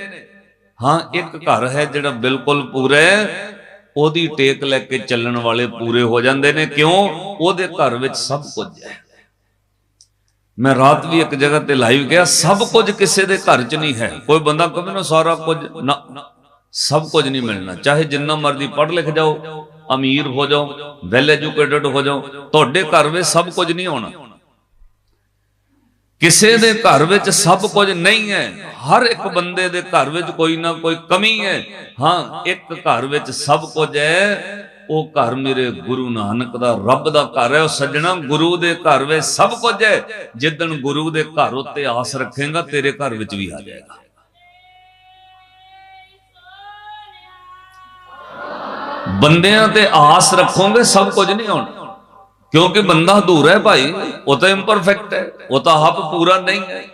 Speaker 1: ਹਾਂ, ਇੱਕ ਘਰ ਹੈ ਜਿਹੜਾ ਬਿਲਕੁਲ ਪੂਰਾ ਹੈ, ਉਹਦੀ ਟੇਕ ਲੈ ਕੇ ਚੱਲਣ ਵਾਲੇ ਪੂਰੇ ਹੋ ਜਾਂਦੇ ਨੇ। ਕਿਉਂ? ਉਹਦੇ ਘਰ ਵਿੱਚ ਸਭ ਕੁਝ ਹੈ। ਮੈਂ ਰਾਤ ਵੀ ਇੱਕ ਜਗ੍ਹਾ ਤੇ ਲਾਈਵ ਗਿਆ, ਸਭ ਕੁਝ ਕਿਸੇ ਦੇ ਘਰ 'ਚ ਨਹੀਂ ਹੈ। ਕੋਈ ਬੰਦਾ ਕਹੇ ਨਾ, ਸਾਰਾ ਕੁਝ ਨਾ, ਸਭ ਕੁਝ ਨਹੀਂ ਮਿਲਣਾ। ਚਾਹੇ ਜਿੰਨਾ ਮਰਜ਼ੀ ਪੜ੍ਹ ਲਿਖ ਜਾਓ, ਅਮੀਰ ਹੋ ਜਾਓ ਵੈਲ ਐਜੂਕੇਟਡ ਹੋ ਜਾਓ, ਤੁਹਾਡੇ ਘਰ ਵਿੱਚ ਸਭ ਕੁਝ ਨਹੀਂ ਹੋਣਾ। ਕਿਸੇ ਦੇ ਘਰ ਵਿੱਚ ਸਭ ਕੁਝ ਨਹੀਂ ਹੈ। ਹਰ ਇੱਕ ਬੰਦੇ ਦੇ ਘਰ ਵਿੱਚ ਕੋਈ ਨਾ ਕੋਈ ਕਮੀ ਹੈ। ਹਾਂ, ਇੱਕ ਘਰ ਵਿੱਚ ਸਭ ਕੁਝ ਹੈ। ਉਹ ਘਰ ਮੇਰੇ ਗੁਰੂ ਨਾਨਕ ਦਾ ਰੱਬ ਦਾ ਘਰ ਹੈ, ਉਹ ਸੱਜਣਾ ਗੁਰੂ ਦੇ ਘਰ ਵਿੱਚ ਸਭ ਕੁਝ ਹੈ। ਜਿੱਦਣ ਗੁਰੂ ਦੇ ਘਰ ਉੱਤੇ ਆਸ ਰੱਖੇਗਾ, ਤੇਰੇ ਘਰ ਵਿੱਚ ਵੀ ਆ ਜਾਏਗਾ। ਬੰਦਿਆਂ ਤੇ ਆਸ ਰੱਖੋਗੇ, ਸਭ ਕੁਝ ਨਹੀਂ ਹੋਣਾ। ਕਿਉਂਕਿ ਬੰਦਾ ਅਧੂਰਾ ਹੈ ਭਾਈ, ਉਹ ਤਾਂ ਇੰਪਰਫੈਕਟ ਹੈ, ਉਹ ਤਾਂ ਆਪ ਪੂਰਾ ਨਹੀਂ ਹੈ।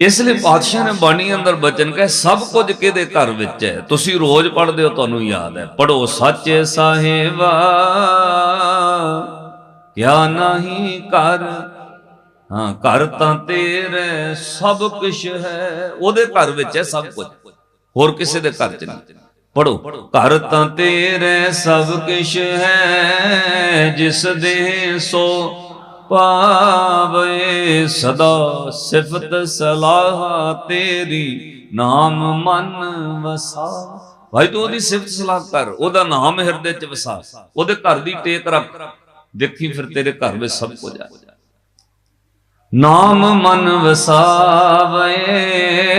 Speaker 1: ਇਸ ਲਈ ਪਾਤਸ਼ਾਹ ਨੇ ਬਾਣੀ ਅੰਦਰ ਬਚਨ ਕਹੇ, ਸਭ ਕੁਝ ਕਿਹਦੇ ਘਰ ਵਿੱਚ ਹੈ? ਤੁਸੀਂ ਰੋਜ਼ ਪੜ੍ਹਦੇ ਹੋ, ਤੁਹਾਨੂੰ ਯਾਦ ਹੈ। ਪੜੋ ਸੱਚ ਸਾਹਿਬਾ, ਕਿਆ ਨਹੀਂ ਕਰ? ਹਾਂ, ਘਰ ਤਾਂ ਤੇਰੇ, ਸਭ ਕੁਝ ਹੈ। ਉਹਦੇ ਘਰ ਵਿੱਚ ਹੈ ਸਭ ਕੁਝ। ਹੋਰ ਕਿਸੇ ਦੇ ਘਰ ਚ ਨਹੀਂ। ਪੜੋ ਘਰ ਤਾਂ ਤੇਰੇ, ਸਭ ਕੁਝ ਹੈ। ਜਿਸ ਦੇ ਸੋ ਪਾਵੇ ਸਦਾ ਸਿਫਤ ਸਲਾਹ ਤੇਰੀ, ਨਾਮ ਮਨ ਵਸਾ। ਭਾਈ ਤੂੰ ਉਹਦੀ ਸਿਫਤ ਸਲਾਹ ਕਰ, ਉਹਦਾ ਨਾਮ ਹਿਰਦੇ ਚ ਵਸਾ। ਉਹਦੇ ਘਰ ਦੀ ਟੇਕ ਰੱਖ। ਦੇਖੀ ਫਿਰ ਤੇਰੇ ਘਰ ਵਿੱਚ ਸਭ ਕੁਝ ਆ। ਨਾਮ ਮਨ ਵਸਾਵੇ,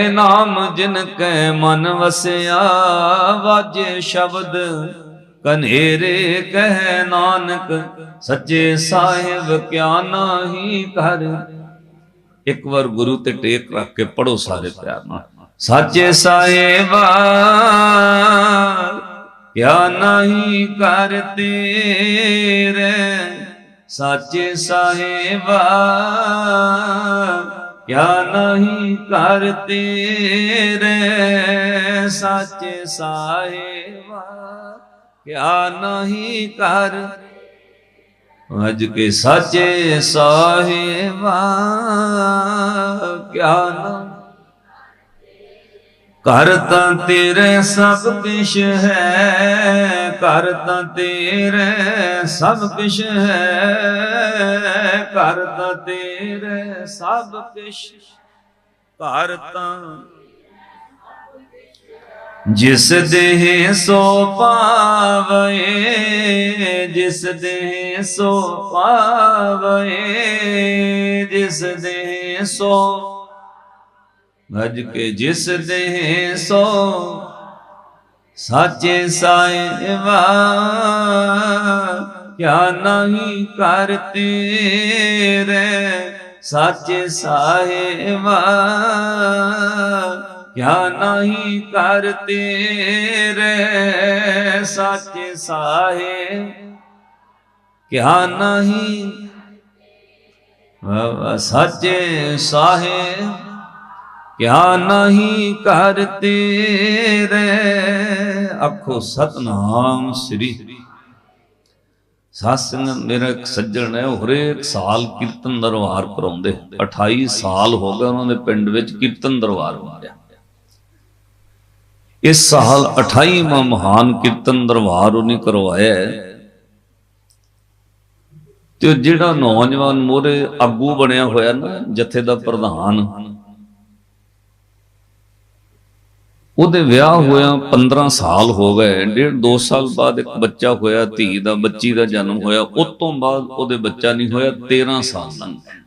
Speaker 1: ਨਾਮ ਜਿਨ ਕੈ ਮਨ ਵਸਿਆ, ਵਾਜੇ ਸ਼ਬਦ ਕਨੇਰੇ ਕਹਿ ਨਾਨਕ, ਸੱਚੇ ਸਾਹਿਬ ਕਿਆ ਨਾਹੀ ਕਰ ਇੱਕ ਵਾਰ ਗੁਰੂ ਤੇ ਟੇਕ ਰੱਖ ਕੇ ਪੜੋ ਸਾਰੇ ਪਿਆਰ ਨਾਲ। ਸੱਚੇ ਸਾਹਿਬਾ, ਕਿਆ ਨਹੀਂ ਕਰ ਤੇਰੇ। ਸਾਚੇ ਸਾਹਿਬਾ, ਕਿਆ ਨਹੀਂ ਕਰ ਤੇਰੇ। ਸਾਚੇ ਸਾਹਿਬਾ। ਕਿਆ ਨਹੀਂ ਕਰ? ਅਜ ਕੇ ਸਾਚੇ ਸਾਹਿਬਾ, ਕਿਆ ਨਾ? ਘਰ ਤਾਂ ਤੇਰੇ ਸਭ ਕੁਛ ਹੈ ਕਰ ਤਾਂ ਤੇਰੇ ਸਭ ਕੁਛ ਹੈ, ਘਰ ਤਾਂ ਤੇਰੇ ਸਭ ਕੁਛ ਕਰ ਤਾਂ ਜਿਸ ਦੇਹ ਸੋ ਪਾਵੇ, ਜਿਸ ਦੇਹ ਸੋ ਪਾਵੇ, ਜਿਸ ਦੇਹ ਸੋ ਭਜ ਕੇ ਜਿਸ ਦੇਹ ਸੋ ਸਾਚੇ ਸਾਹਿਬਾ, ਕਿਆ ਨਹੀਂ ਕਰ ਰੇ ਸਾਚੇ ਸਾਹਿਬਾ। ਕਿਆ ਨਹੀਂ ਕਰ ਤੇਰੇ ਸਾਚੇ ਸਾਹਿਬ ਕਿਆ ਨਹੀਂ ਵਾ ਵਾ ਸਾਚੇ ਸਾਹਿਬ ਕਿਆ ਨਹੀਂ ਕਰ ਤੇਰੇ ਆਖੋ ਸਤਨਾਮ ਸ੍ਰੀ। ਸਾਸੰਗ ਮੇਰਾ ਇੱਕ ਸੱਜਣ ਹੈ, ਉਹ ਹਰੇਕ ਸਾਲ ਕੀਰਤਨ ਦਰਬਾਰ ਕਰਾਉਂਦੇ 28 ਸਾਲ ਹੋ ਗਏ ਉਹਨਾਂ ਦੇ ਪਿੰਡ ਵਿੱਚ ਕੀਰਤਨ ਦਰਬਾਰ ਮਾਰਿਆ ਇਸ ਸਾਲ 28ਵਾਂ ਮਹਾਨ ਕੀਰਤਨ ਦਰਬਾਰ ਉਹਨੇ ਕਰਵਾਇਆ ਤੇ ਜਿਹੜਾ ਨੌਜਵਾਨ ਮੋਰੇ ਆਗੂ ਬਣਿਆ ਹੋਇਆ ਨਾ ਜਥੇ ਦਾ ਪ੍ਰਧਾਨ ਉਹਦੇ ਵਿਆਹ ਹੋਇਆ 15 ਸਾਲ ਹੋ ਗਏ ਡੇਢ 2 ਸਾਲ ਬਾਅਦ ਇੱਕ ਬੱਚਾ ਹੋਇਆ ਧੀ ਦਾ ਬੱਚੀ ਦਾ ਜਨਮ ਹੋਇਆ ਉਸ ਤੋਂ ਬਾਅਦ ਉਹਦੇ ਬੱਚਾ ਨਹੀਂ ਹੋਇਆ 13 ਸਾਲ ਲੰਘ ਗਏ।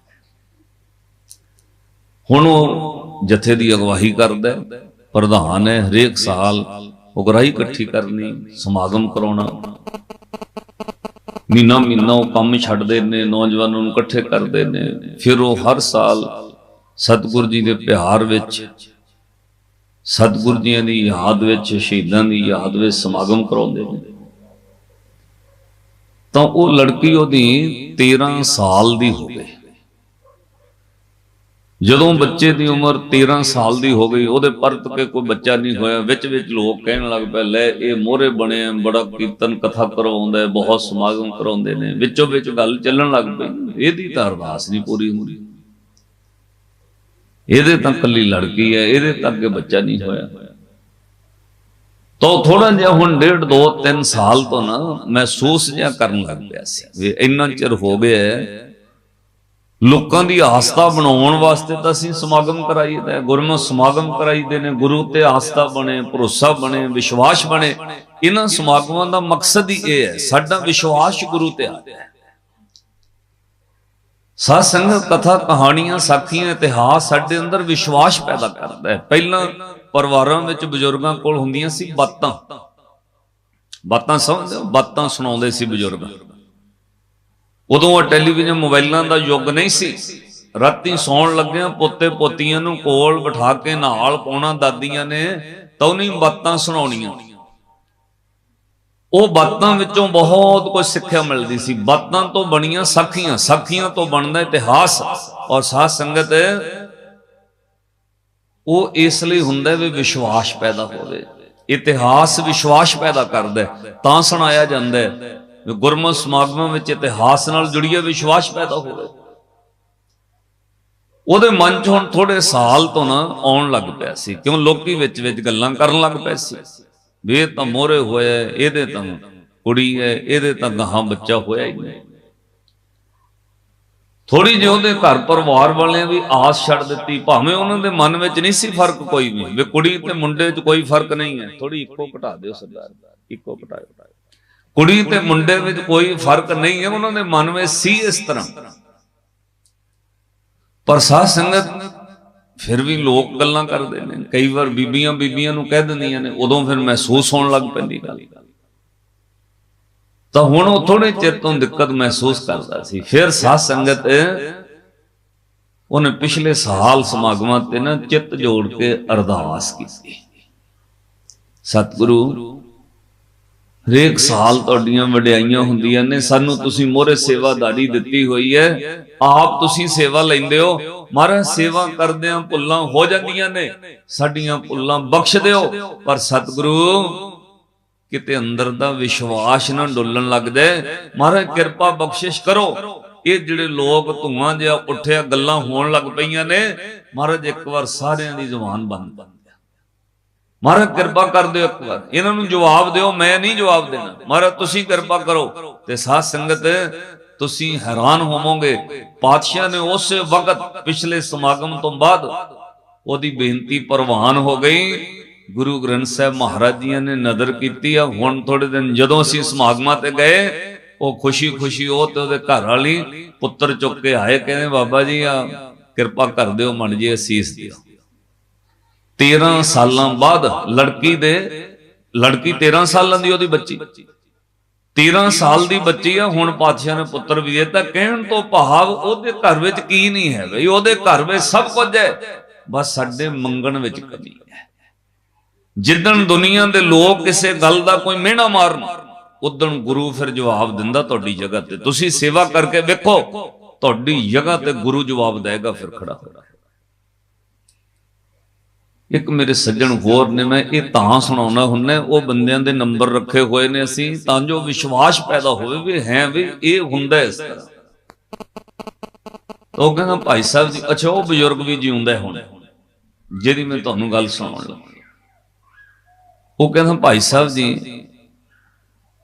Speaker 1: ਹੁਣ ਉਹ ਜਥੇ ਦੀ ਅਗਵਾਹੀ ਕਰਦਾ ਹੈ, ਪ੍ਰਧਾਨ ਹੈ, ਹਰੇਕ ਸਾਲ ਉਗਰਾਹੀ ਇਕੱਠੀ ਕਰਨੀ, ਸਮਾਗਮ ਕਰਾਉਣਾ। ਮਹੀਨਾ ਮਹੀਨਾ ਉਹ ਕੰਮ ਛੱਡਦੇ ਨੇ, ਨੌਜਵਾਨਾਂ ਨੂੰ ਇਕੱਠੇ ਕਰਦੇ ਨੇ। ਫਿਰ ਉਹ ਹਰ ਸਾਲ ਸਤਿਗੁਰੂ ਜੀ ਦੇ ਪਿਆਰ ਵਿੱਚ, ਸਤਿਗੁਰੂ ਜੀਆਂ ਦੀ ਯਾਦ ਵਿੱਚ, ਸ਼ਹੀਦਾਂ ਦੀ ਯਾਦ ਵਿੱਚ ਸਮਾਗਮ ਕਰਾਉਂਦੇ ਨੇ। ਤਾਂ ਉਹ ਲੜਕੀ ਉਹਦੀ 13 ਸਾਲ ਦੀ ਹੋ ਗਈ। ਜਦੋਂ ਬੱਚੇ ਦੀ ਉਮਰ 13 ਸਾਲ ਦੀ ਹੋ ਗਈ ਉਹਦੇ ਪਰਤ ਕੇ ਕੋਈ ਬੱਚਾ ਨਹੀਂ ਹੋਇਆ ਵਿੱਚ ਵਿੱਚ ਲੋਕ ਕਹਿਣ ਲੱਗ ਪਏ ਲੈ ਇਹ ਮੋਹਰੇ ਬਣੇ ਆ, ਬੜਾ ਕੀਰਤਨ ਕਥਾ ਕਰਵਾਉਂਦਾ ਬਹੁਤ ਸਮਾਗਮ ਕਰਾਉਂਦੇ ਨੇ। ਵਿੱਚੋਂ ਵਿੱਚ ਗੱਲ ਚੱਲਣ ਲੱਗ ਪਈ ਇਹਦੀ ਤਾਂ ਅਰਦਾਸ ਨਹੀਂ ਪੂਰੀ ਹੁੰਦੀ। ਇਹਦੇ ਤਾਂ ਕੱਲੀ ਲੜਕੀ ਹੈ ਇਹਦੇ ਤਾਂ ਅੱਗੇ ਬੱਚਾ ਨਹੀਂ ਹੋਇਆ। ਤਾਂ ਥੋੜਾ ਜਿਹਾ ਹੁਣ ਡੇਢ ਦੋ ਤਿੰਨ ਸਾਲ ਤੋਂ ਨਾ ਮਹਿਸੂਸ ਜਿਹਾ ਕਰਨ ਲੱਗ ਪਿਆ ਸੀ ਵੀ ਇੰਨਾ ਚਿਰ ਹੋ ਗਿਆ ਲੋਕਾਂ ਦੀ ਆਸਥਾ ਬਣਾਉਣ ਵਾਸਤੇ ਤਾਂ ਅਸੀਂ ਸਮਾਗਮ ਕਰਾਈਦਾ ਹੈ ਗੁਰਮਤਿ ਸਮਾਗਮ ਕਰਾਈਦੇ ਨੇ, ਗੁਰੂ ਤੇ ਆਸਥਾ ਬਣੇ, ਭਰੋਸਾ ਬਣੇ, ਵਿਸ਼ਵਾਸ ਬਣੇ। ਇਹਨਾਂ ਸਮਾਗਮਾਂ ਦਾ ਮਕਸਦ ਹੀ ਇਹ ਹੈ, ਸਾਡਾ ਵਿਸ਼ਵਾਸ ਗੁਰੂ ਤੇ ਆ ਗਿਆ। ਸਾਧ ਸੰਗਤ ਕਥਾ, ਕਹਾਣੀਆਂ, ਸਾਖੀਆਂ, ਇਤਿਹਾਸ ਸਾਡੇ ਅੰਦਰ ਵਿਸ਼ਵਾਸ ਪੈਦਾ ਕਰਦਾ ਹੈ। ਪਹਿਲਾਂ ਪਰਿਵਾਰਾਂ ਵਿੱਚ ਬਜ਼ੁਰਗਾਂ ਕੋਲ ਹੁੰਦੀਆਂ ਸੀ ਬਾਤਾਂ। ਬਾਤਾਂ ਸਮਝਦੇ ਬਾਤਾਂ ਸੁਣਾਉਂਦੇ ਸੀ ਬਜ਼ੁਰਗ। ਉਦੋਂ ਆ ਟੈਲੀਵਿਜ਼ਨ ਮੋਬਾਈਲਾਂ ਦਾ ਯੁੱਗ ਨਹੀਂ ਸੀ। ਰਾਤੀ ਸੌਣ ਲੱਗਿਆਂ ਪੋਤੇ ਪੋਤੀਆਂ ਨੂੰ ਕੋਲ ਬਿਠਾ ਕੇ ਨਾਲ ਪਾਉਣਾ ਦਾਦੀਆਂ ਨੇ ਤਾਂ ਉਹਨੀ ਬਾਤਾਂ ਸੁਣਾਉਣੀਆਂ। ਉਹ ਬਾਤਾਂ ਵਿੱਚੋਂ ਬਹੁਤ ਕੁਝ ਸਿੱਖਿਆ ਮਿਲਦੀ ਸੀ। ਬਾਤਾਂ ਤੋਂ ਬਣੀਆਂ ਸਾਖੀਆਂ ਸਾਖੀਆਂ ਤੋਂ ਬਣਦਾ ਇਤਿਹਾਸ ਔਰ ਸਾਧ ਸੰਗਤ ਉਹ ਇਸ ਲਈ ਹੁੰਦਾ ਵੀ ਵਿਸ਼ਵਾਸ ਪੈਦਾ ਹੋਵੇ। ਇਤਿਹਾਸ ਵਿਸ਼ਵਾਸ ਪੈਦਾ ਕਰਦਾ, ਤਾਂ ਸੁਣਾਇਆ ਜਾਂਦਾ। ਹੈ ਗੁਰਮਤਿ ਸਮਾਗਮਾਂ ਵਿੱਚ ਇਤਿਹਾਸ ਨਾਲ ਜੁੜੀਏ ਵਿਸ਼ਵਾਸ ਪੈਦਾ ਹੋਵੇ। ਉਹਦੇ ਮਨ 'ਚ ਹੁਣ ਥੋੜੇ ਸਾਲ ਤੋਂ ਨਾ ਆਉਣ ਲੱਗ ਪਿਆ ਸੀ, ਕਿਉਂ ਲੋਕੀ ਵਿੱਚ ਵਿੱਚ ਗੱਲਾਂ ਕਰਨ ਲੱਗ ਪਏ ਸੀ। ਵੀ ਇਹ ਤਾਂ ਮੋਰੇ ਹੋਇਆ, ਇਹਦੇ ਤਾਂ ਕੁੜੀ ਹੈ, ਇਹਦੇ ਤਾਂ ਗਾਹਾਂ ਬੱਚਾ ਹੋਇਆ ਹੀ ਨਹੀਂ। ਥੋੜੀ ਜਿਹੀ ਉਹਦੇ ਘਰ ਪਰਿਵਾਰ ਵਾਲਿਆਂ ਵੀ ਆਸ ਛੱਡ ਦਿੱਤੀ, ਭਾਵੇਂ ਉਹਨਾਂ ਦੇ ਮਨ ਵਿੱਚ ਨਹੀਂ ਸੀ ਫ਼ਰਕ ਕੋਈ ਵੀ ਵੀ ਕੁੜੀ ਤੇ ਮੁੰਡੇ 'ਚ ਕੋਈ ਫ਼ਰਕ ਨਹੀਂ ਹੈ। ਥੋੜੀ ਇੱਕੋ ਘਟਾ ਦਿਓ ਸਰਦਾਰ ਇੱਕੋ ਘਟਾਓ ਘਟਾਇਓ ਕੁੜੀ ਤੇ ਮੁੰਡੇ ਵਿੱਚ ਕੋਈ ਫ਼ਰਕ ਨਹੀਂ ਹੈ, ਉਹਨਾਂ ਦੇ ਮਨ ਵਿੱਚ ਸੀ ਇਸ ਤਰ੍ਹਾਂ। ਪਰ ਸਾਧ ਸੰਗਤ ਫਿਰ ਵੀ ਲੋਕ ਗੱਲਾਂ ਕਰਦੇ ਨੇ। ਕਈ ਵਾਰ ਬੀਬੀਆਂ ਬੀਬੀਆਂ ਨੂੰ ਕਹਿ ਦਿੰਦੀਆਂ ਨੇ, ਉਦੋਂ ਫਿਰ ਮਹਿਸੂਸ ਹੋਣ ਲੱਗ ਪੈਂਦੀ ਗੱਲ। ਤਾਂ ਹੁਣ ਉਹ ਥੋੜੇ ਚਿਰ ਤੋਂ ਦਿੱਕਤ ਮਹਿਸੂਸ ਕਰਦਾ ਸੀ। ਫਿਰ ਸਾਧ ਸੰਗਤ ਉਹਨੇ ਪਿਛਲੇ ਸਾਲ ਸਮਾਗਮਾਂ ਤੇ ਨਾ ਚਿੱਤ ਜੋੜ ਕੇ ਅਰਦਾਸ ਕੀਤੀ। ਸਤਿਗੁਰੂ ਹਰੇਕ ਸਾਲ ਤੁਹਾਡੀਆਂ ਵਡਿਆਈਆਂ ਹੁੰਦੀਆਂ ਨੇ, ਸਾਨੂੰ ਤੁਸੀਂ ਮੋਹਰੇ ਸੇਵਾਦਾਰੀ ਦਿੱਤੀ ਹੋਈ ਹੈ। ਆਪ ਤੁਸੀਂ ਸੇਵਾ ਲੈਂਦੇ ਹੋ। ਮਹਾਰਾਜ, ਸੇਵਾ ਕਰਦਿਆਂ ਭੁੱਲਾਂ ਹੋ ਜਾਂਦੀਆਂ ਨੇ। ਸਾਡੀਆਂ ਭੁੱਲਾਂ ਬਖਸ਼ ਦਿਓ। ਪਰ ਸਤਿਗੁਰੂ, ਕਿਤੇ ਅੰਦਰ ਦਾ ਵਿਸ਼ਵਾਸ ਨਾ ਡੁੱਲਣ ਲੱਗਦਾ ਮਹਾਰਾਜ, ਕਿਰਪਾ ਬਖਸ਼ਿਸ਼ ਕਰੋ। ਇਹ ਜਿਹੜੇ ਲੋਕ ਧੂਆਂ ਜਿਹਾ ਉੱਠਿਆ, ਗੱਲਾਂ ਹੋਣ ਲੱਗ ਪਈਆਂ ਨੇ। ਮਹਾਰਾਜ, ਇੱਕ ਵਾਰ ਸਾਰਿਆਂ ਦੀ ਜ਼ੁਬਾਨ ਬੰਦ ਮਹਾਰਾਜ ਕਿਰਪਾ ਕਰ ਦਿਓ ਇੱਕ ਵਾਰ। ਇਹਨਾਂ ਨੂੰ ਜਵਾਬ ਦਿਓ, ਮੈਂ ਨਹੀਂ ਜਵਾਬ ਦੇਣਾ। ਮਹਾਰਾਜ, ਤੁਸੀਂ ਕਿਰਪਾ ਕਰੋ। ਤੇ ਸਾਧ ਸੰਗਤ, ਤੁਸੀਂ ਹੈਰਾਨ ਹੋਵੋਗੇ। ਪਾਤਸ਼ਾਹ ਨੇ ਉਸੇ ਵਕਤ, ਪਿਛਲੇ ਸਮਾਗਮ ਤੋਂ ਬਾਅਦ ਉਹਦੀ ਬੇਨਤੀ ਪ੍ਰਵਾਨ ਹੋ ਗਈ। ਗੁਰੂ ਗ੍ਰੰਥ ਸਾਹਿਬ ਮਹਾਰਾਜ ਜੀ ਨੇ ਨਜ਼ਰ ਕੀਤੀ ਆ। ਹੁਣ ਥੋੜੇ ਦਿਨ ਜਦੋਂ ਅਸੀਂ ਸਮਾਗਮਾਂ ਤੇ ਗਏ, ਉਹ ਖੁਸ਼ੀ ਖੁਸ਼ੀ ਉਹ ਤੇ ਉਹਦੇ ਘਰ ਵਾਲੀ ਪੁੱਤਰ ਚੁੱਕ ਕੇ ਆਏ, ਕਹਿੰਦੇ, ਬਾਬਾ ਜੀ, ਆ ਕਿਰਪਾ ਕਰ ਦਿਓ ਮਨ ਜੀ ਅਸੀਸ ਦਿਓ। 13 ਸਾਲਾਂ ਬਾਅਦ ਲੜਕੀ ਦੇ, ਲੜਕੀ 13 ਸਾਲਾਂ ਦੀ ਉਹਦੀ ਬੱਚੀ। 13 ਸਾਲ ਦੀ ਬੱਚੀ ਆ, ਹੁਣ ਪਾਤਸ਼ਾਹ ਨੇ ਪੁੱਤਰ ਵੀ ਦਿੱਤਾ। ਕਹਿਣ ਤੋਂ ਭਾਵ ਉਹਦੇ ਘਰ ਵਿੱਚ ਕੀ ਨਹੀਂ ਹੈ ਬਈ, ਉਹਦੇ ਘਰ ਵਿੱਚ ਸਭ ਕੁਝ ਹੈ। ਬਸ ਸਾਡੇ ਮੰਗਣ ਵਿੱਚ ਕਮੀ ਹੈ। ਜਿੱਦਣ ਦੁਨੀਆ ਦੇ ਲੋਕ ਕਿਸੇ ਗੱਲ ਦਾ ਕੋਈ ਮਿਹਣਾ ਮਾਰਨ ਉਦੋਂ ਗੁਰੂ ਫਿਰ ਜਵਾਬ ਦਿੰਦਾ ਤੁਹਾਡੀ ਜਗ੍ਹਾ ਤੇ। ਤੁਸੀਂ ਸੇਵਾ ਕਰਕੇ ਵੇਖੋ, ਤੁਹਾਡੀ ਜਗ੍ਹਾ ਤੇ ਗੁਰੂ ਜਵਾਬ ਦੇਗਾ, ਫਿਰ ਖੜਾ ਹੋਣਾ। ਇੱਕ ਮੇਰੇ ਸੱਜਣ ਹੋਰ ਨੇ, ਮੈਂ ਇਹ ਤਾਂ ਸੁਣਾਉਣਾ ਹੁੰਨਾ ਉਹ ਬੰਦਿਆਂ ਦੇ ਨੰਬਰ ਰੱਖੇ ਹੋਏ ਨੇ ਅਸੀਂ, ਤਾਂ ਜੋ ਵਿਸ਼ਵਾਸ ਪੈਦਾ ਹੋਵੇ ਵੀ ਹੈ ਵੀ ਇਹ ਹੁੰਦਾ ਇਸ ਤਰ੍ਹਾਂ। ਉਹ ਕਹਿੰਦਾ, ਭਾਈ ਸਾਹਿਬ ਜੀ, ਅੱਛਾ, ਉਹ ਬਜ਼ੁਰਗ ਵੀ ਜਿਉਂਦਾ ਹੁਣ, ਜਿਹਦੀ ਮੈਂ ਤੁਹਾਨੂੰ ਗੱਲ ਸੁਣਾਉਣ ਲੱਗਾ। ਉਹ ਕਹਿੰਦਾ, ਭਾਈ ਸਾਹਿਬ ਜੀ,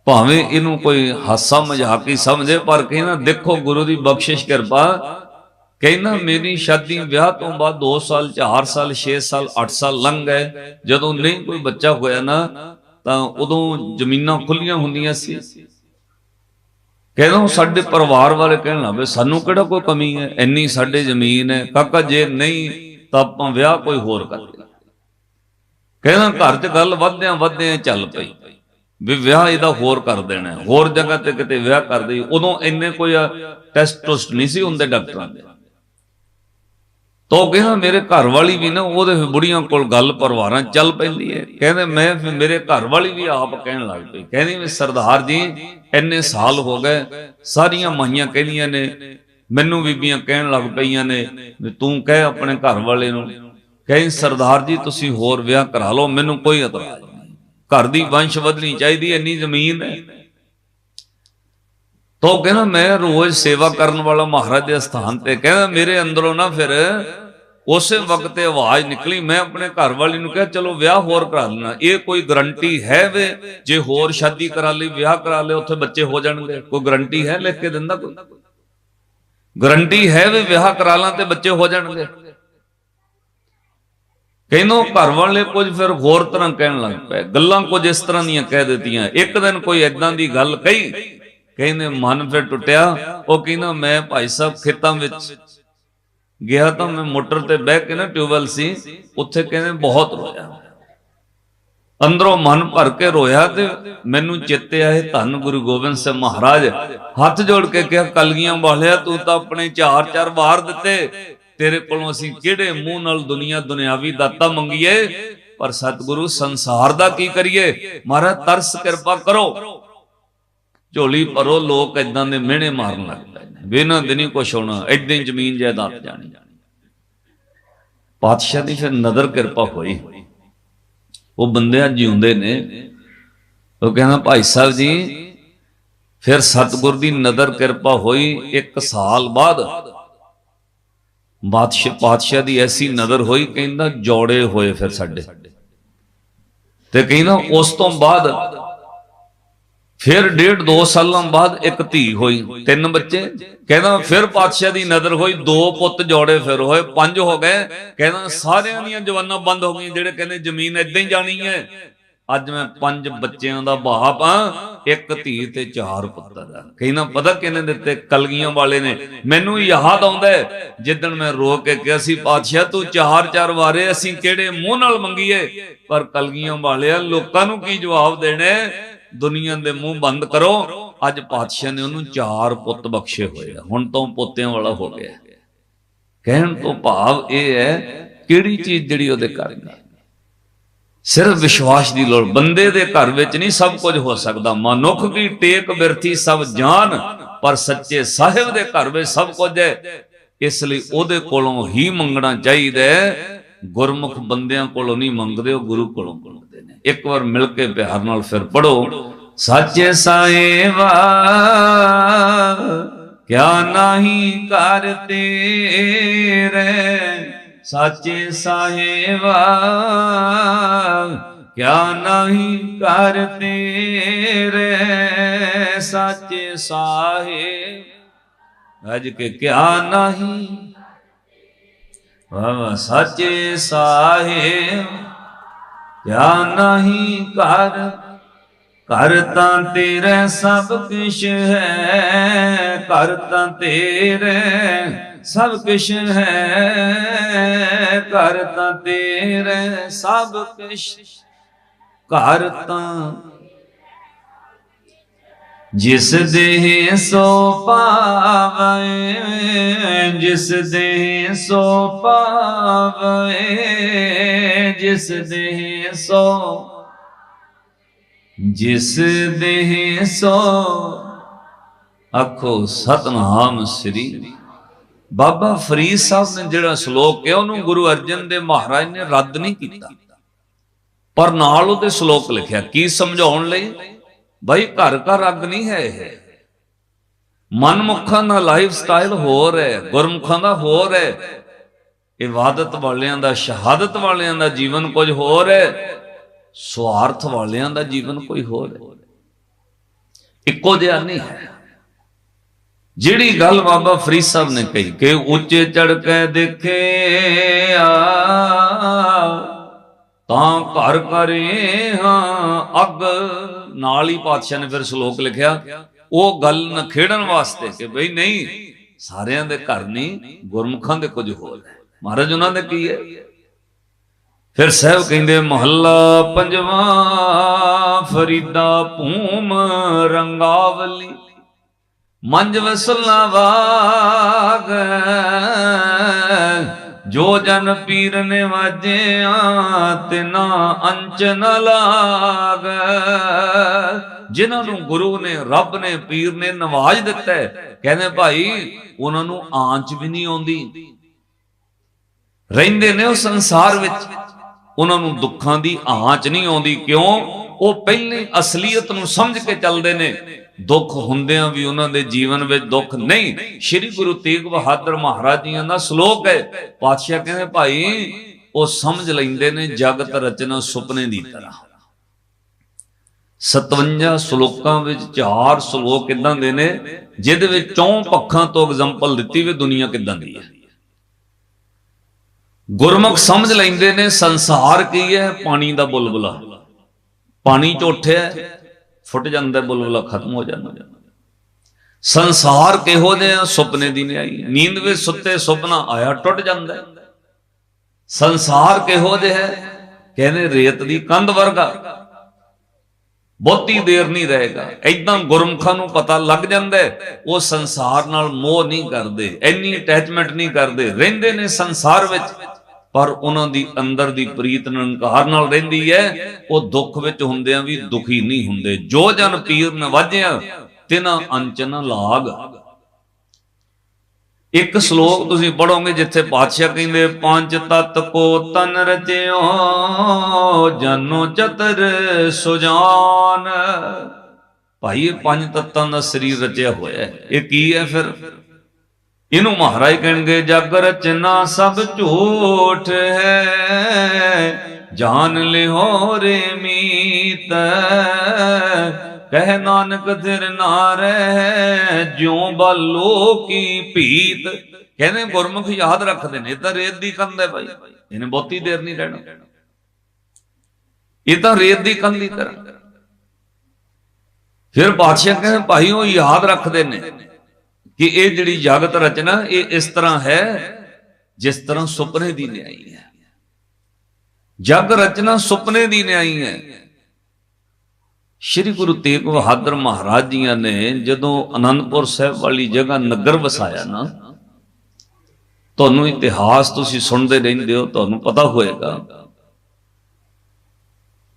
Speaker 1: ਭਾਵੇਂ ਇਹਨੂੰ ਕੋਈ ਹਾਸਾ ਮਜ਼ਾਕ ਹੀ ਸਮਝੇ, ਪਰ ਕਹਿੰਦਾ, ਦੇਖੋ ਗੁਰੂ ਦੀ ਬਖਸ਼ਿਸ਼ ਕਿਰਪਾ ਕਹਿੰਦਾ ਮੇਰੀ ਸ਼ਾਦੀ ਵਿਆਹ ਤੋਂ ਬਾਅਦ 2 ਸਾਲ 4 ਸਾਲ 6 ਸਾਲ 8 ਸਾਲ ਲੰਘ ਗਏ। ਜਦੋਂ ਨਹੀਂ ਕੋਈ ਬੱਚਾ ਹੋਇਆ ਨਾ ਤਾਂ ਉਦੋਂ ਜ਼ਮੀਨਾਂ ਖੁੱਲੀਆਂ ਹੁੰਦੀਆਂ ਸੀ। ਕਹਿੰਦਾ ਸਾਡੇ ਪਰਿਵਾਰ ਵਾਲੇ ਕਹਿਣ ਲੱਗੇ ਸਾਨੂੰ ਕਿਹੜਾ ਕੋਈ ਕਮੀ ਹੈ? ਇੰਨੀ ਸਾਡੇ ਜ਼ਮੀਨ ਹੈ। ਕਾਕਾ ਜੇ ਨਹੀਂ ਤਾਂ ਆਪਾਂ ਵਿਆਹ ਕੋਈ ਹੋਰ ਕਰ ਲਿਆ ਕਹਿੰਦਾ ਘਰ 'ਚ ਗੱਲ ਵਧਦਿਆਂ ਵਧਦਿਆਂ ਚੱਲ ਪਈ। ਵੀ ਵਿਆਹ ਇਹਦਾ ਹੋਰ ਕਰ ਦੇਣਾ ਹੋਰ ਜਗ੍ਹਾ ਤੇ ਕਿਤੇ ਵਿਆਹ ਕਰ ਦੇਈ ਉਦੋਂ ਇੰਨੇ ਕੋਈ ਟੈਸਟ ਟੁਸਟ ਨਹੀਂ ਸੀ ਹੁੰਦੇ ਡਾਕਟਰਾਂ ਦੇ ਤੋ ਕਹਿੰਦਾ ਮੇਰੇ ਘਰ ਵਾਲੀ ਵੀ ਨਾ ਉਹਦੇ ਬੁੜੀਆਂ ਕੋਲ ਗੱਲ ਪਰਿਵਾਰਾਂ ਚੱਲ ਪੈਂਦੀ ਹੈ। ਕਹਿੰਦੇ ਮੈਂ ਫਿਰ ਮੇਰੇ ਘਰ ਵਾਲੀ ਵੀ ਆਪ ਕਹਿਣ ਲੱਗ ਪਈ। ਕਹਿੰਦੀ ਵੀ ਸਰਦਾਰ ਜੀ, ਇੰਨੇ ਸਾਲ ਹੋ ਗਏ, ਸਾਰੀਆਂ ਮਾਈਆਂ ਕਹਿੰਦੀਆਂ ਨੇ, ਮੈਨੂੰ ਬੀਬੀਆਂ ਕਹਿਣ ਲੱਗ ਪਈਆਂ ਨੇ ਤੂੰ ਕਹਿ ਆਪਣੇ ਘਰ ਵਾਲੇ ਨੂੰ, ਕਹਿੰਦੀ ਸਰਦਾਰ ਜੀ ਤੁਸੀਂ ਹੋਰ ਵਿਆਹ ਕਰਾ ਲਓ, ਮੈਨੂੰ ਕੋਈ ਇਤਰਾਜ਼ ਨਹੀਂ। ਘਰ ਦੀ ਵੰਸ਼ ਵਧਣੀ ਚਾਹੀਦੀ, ਇੰਨੀ ਜ਼ਮੀਨ ਹੈ। ਤੋ ਕਹਿੰਦਾ ਮੈਂ ਰੋਜ਼ ਸੇਵਾ ਕਰਨ ਵਾਲਾ ਮਹਾਰਾਜ ਦੇ ਸਥਾਨ ਤੇ, ਕਹਿੰਦਾ ਮੇਰੇ ਅੰਦਰੋਂ ਨਾ ਫਿਰ ਉਸੇ ਵਕਤ ਤੇ ਆਵਾਜ਼ ਨਿਕਲੀ, ਮੈਂ ਆਪਣੇ ਘਰ ਵਾਲੀ ਨੂੰ ਕਿਹਾ, ਚਲੋ ਵਿਆਹ ਹੋਰ ਕਰਾ ਲੈਣਾ ਇਹ ਕੋਈ ਗਰੰਟੀ ਹੈ ਵੇ? ਜੇ ਹੋਰ ਸ਼ਾਦੀ ਕਰਾ ਲਈ, ਵਿਆਹ ਕਰਾ ਲਏ ਉੱਥੇ ਬੱਚੇ ਹੋ ਜਾਣਗੇ। ਕੋਈ ਗਰੰਟੀ ਹੈ ਲਿਖ ਕੇ ਦਿੰਦਾ ਕੋਈ? ਗਰੰਟੀ ਹੈ ਵੇ ਵਿਆਹ ਕਰਾ ਲਾਂ ਤੇ ਬੱਚੇ ਹੋ ਜਾਣਗੇ? ਕਹਿੰਨੋ ਘਰ ਵਾਲੇ ਕੁਝ ਫਿਰ ਹੋਰ ਤਰ੍ਹਾਂ ਕਹਿਣ ਲੱਗ ਪਏ। ਗੱਲਾਂ ਕੁਝ ਇਸ ਤਰ੍ਹਾਂ ਦੀਆਂ ਕਹਿ ਦਿੱਤੀਆਂ। ਇੱਕ ਦਿਨ ਕੋਈ ਐਦਾਂ ਦੀ ਗੱਲ ਕਹੀ। ਕਹਿੰਦੇ, ਮਨ ਫਿਰ ਟੁੱਟਿਆ। ਉਹ ਕਹਿੰਦਾ, ਮੈਂ ਭਾਈ ਸਾਹਿਬ ਖੇਤਾਂ ਵਿੱਚ ਗਿਆ ਤਾਂ ਮੈਂ ਮੋਟਰ ਤੇ ਬਹਿ ਕੇ ਨਾ ਟਿਊਬਵੈਲ ਸੀ, ਉੱਥੇ ਕਹਿੰਦੇ ਬਹੁਤ ਰੋਇਆ। ਅੰਦਰੋਂ ਮਨ ਭਰ ਕੇ ਰੋਇਆ ਤੇ ਮੈਨੂੰ ਚਿੱਤੇ ਆਏ, ਧੰਨ ਗੁਰੂ ਗੋਬਿੰਦ ਸਿੰਘ ਮਹਾਰਾਜ, ਹੱਥ ਜੋੜ ਕੇ ਕਿਹਾ, ਕਲਗੀਆਂ ਵਾਲਿਆ, ਤੂੰ ਤਾਂ ਆਪਣੇ ਚਾਰ ਚਾਰ ਵਾਰ ਦਿੱਤੇ। ਤੇਰੇ ਕੋਲੋਂ ਅਸੀਂ ਕਿਹੜੇ ਮੂੰਹ ਨਾਲ ਦੁਨੀਆ ਦੁਨਿਆਵੀ ਦਾਤਾ ਮੰਗੀਏ? ਪਰ ਸਤਿਗੁਰੂ ਸੰਸਾਰ ਦਾ ਕੀ ਕਰੀਏ? ਮਹਾਰਾਜ, ਤਰਸ ਕਿਰਪਾ ਕਰੋ। ਝੋਲੀ ਭਰੋ, ਲੋਕ ਇਦਾਂ ਦੇ ਮਿਹਣੇ ਮਾਰਨ ਲੱਗ ਪਏ ਬਿਨਾਂ ਦਿਨੀ ਕੁਛ ਹੋਣਾ ਇਦਾਂ ਹੀ ਜ਼ਮੀਨ ਜਾਇਦਾਦ ਜਾਣੀ। ਪਾਤਸ਼ਾਹ ਦੀ ਫਿਰ ਨਦਰ ਕਿਰਪਾ ਹੋਈ। ਉਹ ਬੰਦੇ ਅੱਜ ਜਿਉਂਦੇ ਨੇ। ਉਹ ਕਹਿੰਦਾ, ਭਾਈ ਸਾਹਿਬ ਜੀ, ਫਿਰ ਸਤਿਗੁਰ ਦੀ ਨਦਰ ਕਿਰਪਾ ਹੋਈ ਇੱਕ ਸਾਲ ਬਾਅਦ। ਬਾਦਸ਼ਾਹ, ਪਾਤਸ਼ਾਹ ਦੀ ਐਸੀ ਨਜ਼ਰ ਹੋਈ, ਕਹਿੰਦਾ ਜੋੜੇ ਹੋਏ ਫਿਰ ਸਾਡੇ। ਤੇ ਕਹਿੰਦਾ, ਉਸ ਤੋਂ ਬਾਅਦ ਫਿਰ ਡੇਢ ਦੋ ਸਾਲਾਂ ਬਾਅਦ ਇੱਕ ਧੀ ਹੋਈ, ਤਿੰਨ ਬੱਚੇ। ਕਹਿੰਦਾ ਫਿਰ ਪਾਤਸ਼ਾਹ ਦੀ ਨਜ਼ਰ ਹੋਈ, ਦੋ ਪੁੱਤ ਜੋੜੇ ਫਿਰ ਹੋਏ, ਪੰਜ ਹੋ ਗਏ। ਕਹਿੰਦਾ ਸਾਰਿਆਂ ਦੀਆਂ ਜਵਾਨਾਂ ਬੰਦ ਹੋ ਗਈਆਂ, ਜਿਹੜੇ ਕਹਿੰਦੇ ਜ਼ਮੀਨ ਇਦਾਂ ਹੀ ਜਾਣੀ ਹੈ। ਅੱਜ ਮੈਂ ਪੰਜ ਬੱਚਿਆਂ ਦਾ ਬਾਪ ਆ ਇੱਕ ਧੀ ਤੇ ਚਾਰ ਪੁੱਤਰ ਆ। ਕਹਿੰਦਾ ਪਤਾ ਕਿਹਨੇ ਦਿੱਤੇ, ਕਲਗੀਆਂ ਵਾਲੇ ਨੇ। ਮੈਨੂੰ ਯਾਦ ਆਉਂਦਾ ਜਿੱਦਣ ਮੈਂ ਰੋ ਕੇ ਕਿਹਾ ਸੀ, ਪਾਤਸ਼ਾਹ, ਤੂੰ ਚਾਰ ਚਾਰ ਵਾਰੇ ਅਸੀਂ ਕਿਹੜੇ ਮੂੰਹ ਨਾਲ ਮੰਗੀਏ? ਪਰ ਕਲਗੀਆਂ ਵਾਲਿਆ ਲੋਕਾਂ ਨੂੰ ਕੀ ਜਵਾਬ ਦੇਣੇ ਦੁਨੀਆ ਦੇ ਮੂੰਹ ਬੰਦ ਕਰੋ। ਅੱਜ ਪਾਤਸ਼ਾਹ ਨੇ ਉਹਨੂੰ ਚਾਰ ਪੁੱਤ ਬਖਸ਼ੇ ਹੋਏ ਆ। ਹੁਣ ਤਾਂ ਪੋਤਿਆਂ ਵਾਲਾ ਹੋ ਗਿਆ। ਕਹਿਣ ਤੋਂ ਭਾਵ ਇਹ ਹੈ, ਕਿਹੜੀ ਚੀਜ਼ ਜਿਹੜੀ ਉਹਦੇ ਘਰ ਨਹੀਂ? ਸਿਰਫ ਵਿਸ਼ਵਾਸ ਦੀ ਲੋੜ। ਬੰਦੇ ਦੇ ਘਰ ਵਿੱਚ ਨਹੀਂ ਸਭ ਕੁਝ ਹੋ ਸਕਦਾ। ਮਨੁੱਖ ਕੀ ਟੇਕ ਬਿਰਥੀ ਸਭ ਜਾਣ ਪਰ ਸੱਚੇ ਸਾਹਿਬ ਦੇ ਘਰ ਵਿੱਚ ਸਭ ਕੁਝ ਹੈ। ਇਸ ਲਈ ਉਹਦੇ ਕੋਲੋਂ ਹੀ ਮੰਗਣਾ ਚਾਹੀਦਾ ਹੈ ਗੁਰਮੁਖ ਬੰਦਿਆਂ ਕੋਲੋਂ ਨਹੀਂ ਮੰਗਦੇ, ਉਹ ਗੁਰੂ ਕੋਲੋਂ ਮੰਗਦੇ ਨੇ। ਇੱਕ ਵਾਰ ਮਿਲ ਕੇ ਪਿਆਰ ਨਾਲ ਫਿਰ ਪੜੋ ਸੱਚੇ ਸਾਹਿਬਾ, ਕਿਆ ਨਹੀਂ ਕਰ ਤੇਰੇ? ਸਾਚੇ ਸਾਹਿਬਾ, ਕਿਆ ਨਹੀਂ ਕਰ ਤੇਰੇ? ਸਾਚੇ ਸਾਹਿਬ, ਅਜ ਕੇ ਕਿਆ ਨਹੀਂ ਵਾਹ ਸੱਚੇ ਸਾਹਿਬ ਕਿਆ ਨਹੀਂ ਕਰ। ਕਰ ਤਾਂ ਤੇਰੇ ਸਭ ਕੁਛ ਹੈ, ਕਰ ਤਾਂ ਤੇਰੇ ਸਭ ਕੁਛ ਹੈ। ਘਰ ਤਾਂ ਤੇਰੇ ਸਭ ਕੁਛ, ਘਰ ਤਾਂ ਜਿਸ ਦੇਹ ਸੋ ਪਾਵੇ, ਜਿਸ ਦੇਹ ਸੋ ਪਾਵੇ, ਜਿਸ ਦੇਹ ਸੋ, ਜਿਸ ਦੇਹ ਸੋ। ਆਖੋ ਸਤਨਾਮ ਸ੍ਰੀ ਬਾਬਾ ਫਰੀਦ ਸਾਹਿਬ ਨੇ ਜਿਹੜਾ ਸ਼ਲੋਕ ਹੈ ਉਹਨੂੰ ਗੁਰੂ ਅਰਜਨ ਦੇਵ ਮਹਾਰਾਜ ਨੇ ਰੱਦ ਨਹੀਂ ਕੀਤਾ। ਪਰ ਨਾਲ ਉਹਦੇ ਸ਼ਲੋਕ ਲਿਖਿਆ, ਕੀ ਸਮਝਾਉਣ ਲਈ? ਭਾਈ ਘਰ ਘਰ ਅੱਗ ਨਹੀਂ ਹੈ ਇਹ। ਮਨਮੁੱਖਾਂ ਦਾ ਲਾਈਫ ਸਟਾਈਲ ਹੋਰ ਹੈ, ਗੁਰਮੁਖਾਂ ਦਾ ਹੋਰ ਹੈ। ਇਬਾਦਤ ਵਾਲਿਆਂ ਦਾ, ਸ਼ਹਾਦਤ ਵਾਲਿਆਂ ਦਾ ਜੀਵਨ ਕੁਝ ਹੋਰ ਹੈ, ਸਵਾਰਥ ਵਾਲਿਆਂ ਦਾ ਜੀਵਨ ਕੋਈ ਹੋਰ ਹੈ। ਇੱਕੋ ਜਿਹਾ ਨਹੀਂ ਹੈ। ਜਿਹੜੀ ਗੱਲ ਬਾਬਾ ਫਰੀਦ ਸਾਹਿਬ ਨੇ ਕਹੀ ਕਿ ਉੱਚੇ ਚੜ ਕੇ ਦੇਖੇ ਆ, ਤਾਂ ਘਰ ਕਰੇ ਹਾਂ ਅੱਗ। ਨਾਲ ਹੀ ਪਾਤਸ਼ਾਹ ਨੇ ਫਿਰ ਸ਼ਲੋਕ ਲਿਖਿਆ, ਉਹ ਗੱਲ ਨਾ ਖੇਡਣ ਵਾਸਤੇ ਕਿ ਬਈ ਨਹੀਂ, ਸਾਰਿਆਂ ਦੇ ਘਰ ਨਹੀਂ, ਗੁਰਮੁਖਾਂ ਦੇ ਕੁਝ ਹੋਰ ਹੈ। ਮਹਾਰਾਜ ਉਹਨਾਂ ਦੇ ਕੀ ਹੈ? ਫਿਰ ਸਾਹਿਬ ਕਹਿੰਦੇ, ਮਹੱਲਾ ਪੰਜਵਾਂ, ਫਰੀਦਾ ਭੂਮ ਰੰਗਾਵਲੀ ਮੰਜ ਵਸਲਾ ਵਾਗ ਜੋ ਜਨ ਪੀਰ ਨੇ ਵਾਜਿਆ ਤਿਨਾ ਅੰਚ ਨ ਲਾਗ। ਜਿਨ੍ਹਾਂ ਨੂੰ ਗੁਰੂ ਨੇ, ਰੱਬ ਨੇ, ਪੀਰ ਨੇ ਨਵਾਜ ਦਿੱਤਾ ਕਹਿੰਦੇ ਭਾਈ, ਉਹਨਾਂ ਨੂੰ ਆਂਚ ਵੀ ਨਹੀਂ ਆਉਂਦੀ। ਰਹਿੰਦੇ ਨੇ ਉਹ ਸੰਸਾਰ ਵਿੱਚ। ਉਹਨਾਂ ਨੂੰ ਦੁੱਖਾਂ ਦੀ ਆਂਚ ਨਹੀਂ ਆਉਂਦੀ। ਕਿਉਂ? ਉਹ ਪਹਿਲੇ ਅਸਲੀਅਤ ਨੂੰ ਸਮਝ ਕੇ ਚੱਲਦੇ ਨੇ। ਦੁੱਖ ਹੁੰਦਿਆਂ ਵੀ ਉਹਨਾਂ ਦੇ ਜੀਵਨ ਵਿੱਚ ਦੁੱਖ ਨਹੀਂ। ਸ੍ਰੀ ਗੁਰੂ ਤੇਗ ਬਹਾਦਰ ਮਹਾਰਾਜ ਜੀਆਂ ਦਾ ਸ਼ਲੋਕ ਹੈ, ਪਾਤਸ਼ਾਹ ਕਹਿੰਦੇ, ਭਾਈ, ਉਹ ਸਮਝ ਲੈਂਦੇ ਨੇ ਜਗਤ ਰਚਨਾ ਸੁਪਨੇ ਦੀ ਤਰ੍ਹਾਂ। 57 ਸ਼ਲੋਕਾਂ ਵਿੱਚ ਚਾਰ ਸ਼ਲੋਕ ਇਦਾਂ ਦੇ ਨੇ, ਜਿਹਦੇ ਵਿੱਚ ਚੌਂ ਪੱਖਾਂ ਤੋਂ ਐਗਜ਼ਾਮਪਲ ਦਿੱਤੀ ਵੀ ਦੁਨੀਆ ਕਿਦਾਂ ਦੀ ਹੈ। ਗੁਰਮੁਖ ਸਮਝ ਲੈਂਦੇ ਨੇ ਸੰਸਾਰ ਕੀ ਹੈ, ਪਾਣੀ ਦਾ ਬੁਲਬੁਲਾ। ਪਾਣੀ ਚ ਉੱਠਿਆ ਫੁੱਟ ਜਾਂਦਾ, ਬੁਲਬੁਲਾ ਖਤਮ ਹੋ ਜਾਂਦਾ। ਸੰਸਾਰ ਕਿਹੋ ਜਿਹਾ ਸੁਪਨੇ ਦੀ ਨਹੀਂ ਨੀਂਦ ਵਿੱਚ ਸੁੱਤੇ ਸੁਪਨਾ ਆਇਆ, ਟੁੱਟ ਜਾਂਦਾ ਸੰਸਾਰ ਕਿਹੋ ਜਿਹਾ ਹੈ? ਕਹਿੰਦੇ ਰੇਤ ਦੀ ਕੰਧ ਵਰਗਾ। ਬਹੁਤੀ ਦੇਰ ਨਹੀਂ ਰਹੇਗਾ। ਐਦਾਂ ਗੁਰਮੁਖਾਂ ਨੂੰ ਪਤਾ ਲੱਗ ਜਾਂਦਾ ਉਹ ਸੰਸਾਰ ਨਾਲ ਮੋਹ ਨਹੀਂ ਕਰਦੇ, ਇੰਨੀ ਅਟੈਚਮੈਂਟ ਨਹੀਂ ਕਰਦੇ। ਰਹਿੰਦੇ ਨੇ ਸੰਸਾਰ ਵਿੱਚ। ਪਰ ਉਹਨਾਂ ਦੀ ਅੰਦਰ ਦੀ ਪ੍ਰੀਤ ਨਿਰੰਕਾਰ ਨਾਲ ਰਹਿੰਦੀ ਹੈ, ਉਹ ਦੁੱਖ ਵਿੱਚ ਹੁੰਦਿਆਂ ਵੀ ਦੁਖੀ ਨਹੀਂ ਹੁੰਦੇ। ਜੋ ਜਨ ਪੀਰ ਨਵਾਜਿਆ ਤਿਨਾ ਅੰਚਨ ਲਾਗ। ਇੱਕ ਸ਼ਲੋਕ ਤੁਸੀਂ ਪੜੋਗੇ ਜਿੱਥੇ ਪਾਤਸ਼ਾਹ ਕਹਿੰਦੇ, ਪੰਜ ਤਤ ਕੋ ਤਨ ਰਚਿਓ, ਜਨੋ ਚਤਰ ਸੁਜਾਨ। ਭਾਈ, ਇਹ ਪੰਜ ਤੱਤਾਂ ਦਾ ਸਰੀਰ ਰਚਿਆ ਹੋਇਆ ਹੈ। ਇਹ ਕੀ ਹੈ ਫਿਰ? ਇਹਨੂੰ ਮਹਾਰਾਜ ਕਹਿਣਗੇ ਜਗ ਰਚਨਾ ਸਭ ਝੂਠ ਹੈ ਜਾਣ ਲਿਓ ਰੇ ਮੀਤ। ਕਹਿ ਨਾਨਕ ਧਿਰ ਨਾ ਰਹਿ ਜਿਉ ਬਾਲੋ ਕੀ ਭੀਤ। ਕਹਿੰਦੇ ਗੁਰਮੁਖ ਯਾਦ ਰੱਖਦੇ ਨੇ, ਇਹ ਤਾਂ ਰੇਤ ਦੀ ਕੰਧ ਹੈ ਭਾਈ। ਇਹਨੇ ਬਹੁਤੀ ਦੇਰ ਨਹੀਂ ਰਹਿਣਾ। ਇਹ ਤਾਂ ਰੇਤ ਦੀ ਕੰਧ ਦੀ ਤਰ੍ਹਾਂ। ਫਿਰ ਬਾਦਸ਼ਾਹ ਕਹਿੰਦੇ, ਭਾਈ ਉਹ ਯਾਦ ਰੱਖਦੇ ਨੇ। ਕਿ ਇਹ ਜਿਹੜੀ ਜਗਤ ਰਚਨਾ ਇਹ ਇਸ ਤਰ੍ਹਾਂ ਹੈ ਜਿਸ ਤਰ੍ਹਾਂ ਸੁਪਨੇ ਦੀ ਨਿਆਈ ਹੈ। ਜਗ ਰਚਨਾ ਸੁਪਨੇ ਦੀ ਨਿਆਈ ਹੈ। ਸ਼੍ਰੀ ਗੁਰੂ ਤੇਗ ਬਹਾਦਰ ਮਹਾਰਾਜ ਜੀਆਂ ਨੇ ਜਦੋਂ ਅਨੰਦਪੁਰ ਸਾਹਿਬ ਵਾਲੀ ਜਗ੍ਹਾ ਨਗਰ ਵਸਾਇਆ ਨਾ, ਤੁਹਾਨੂੰ ਇਤਿਹਾਸ ਤੁਸੀਂ ਸੁਣਦੇ ਰਹਿੰਦੇ ਹੋ, ਤੁਹਾਨੂੰ ਪਤਾ ਹੋਏਗਾ।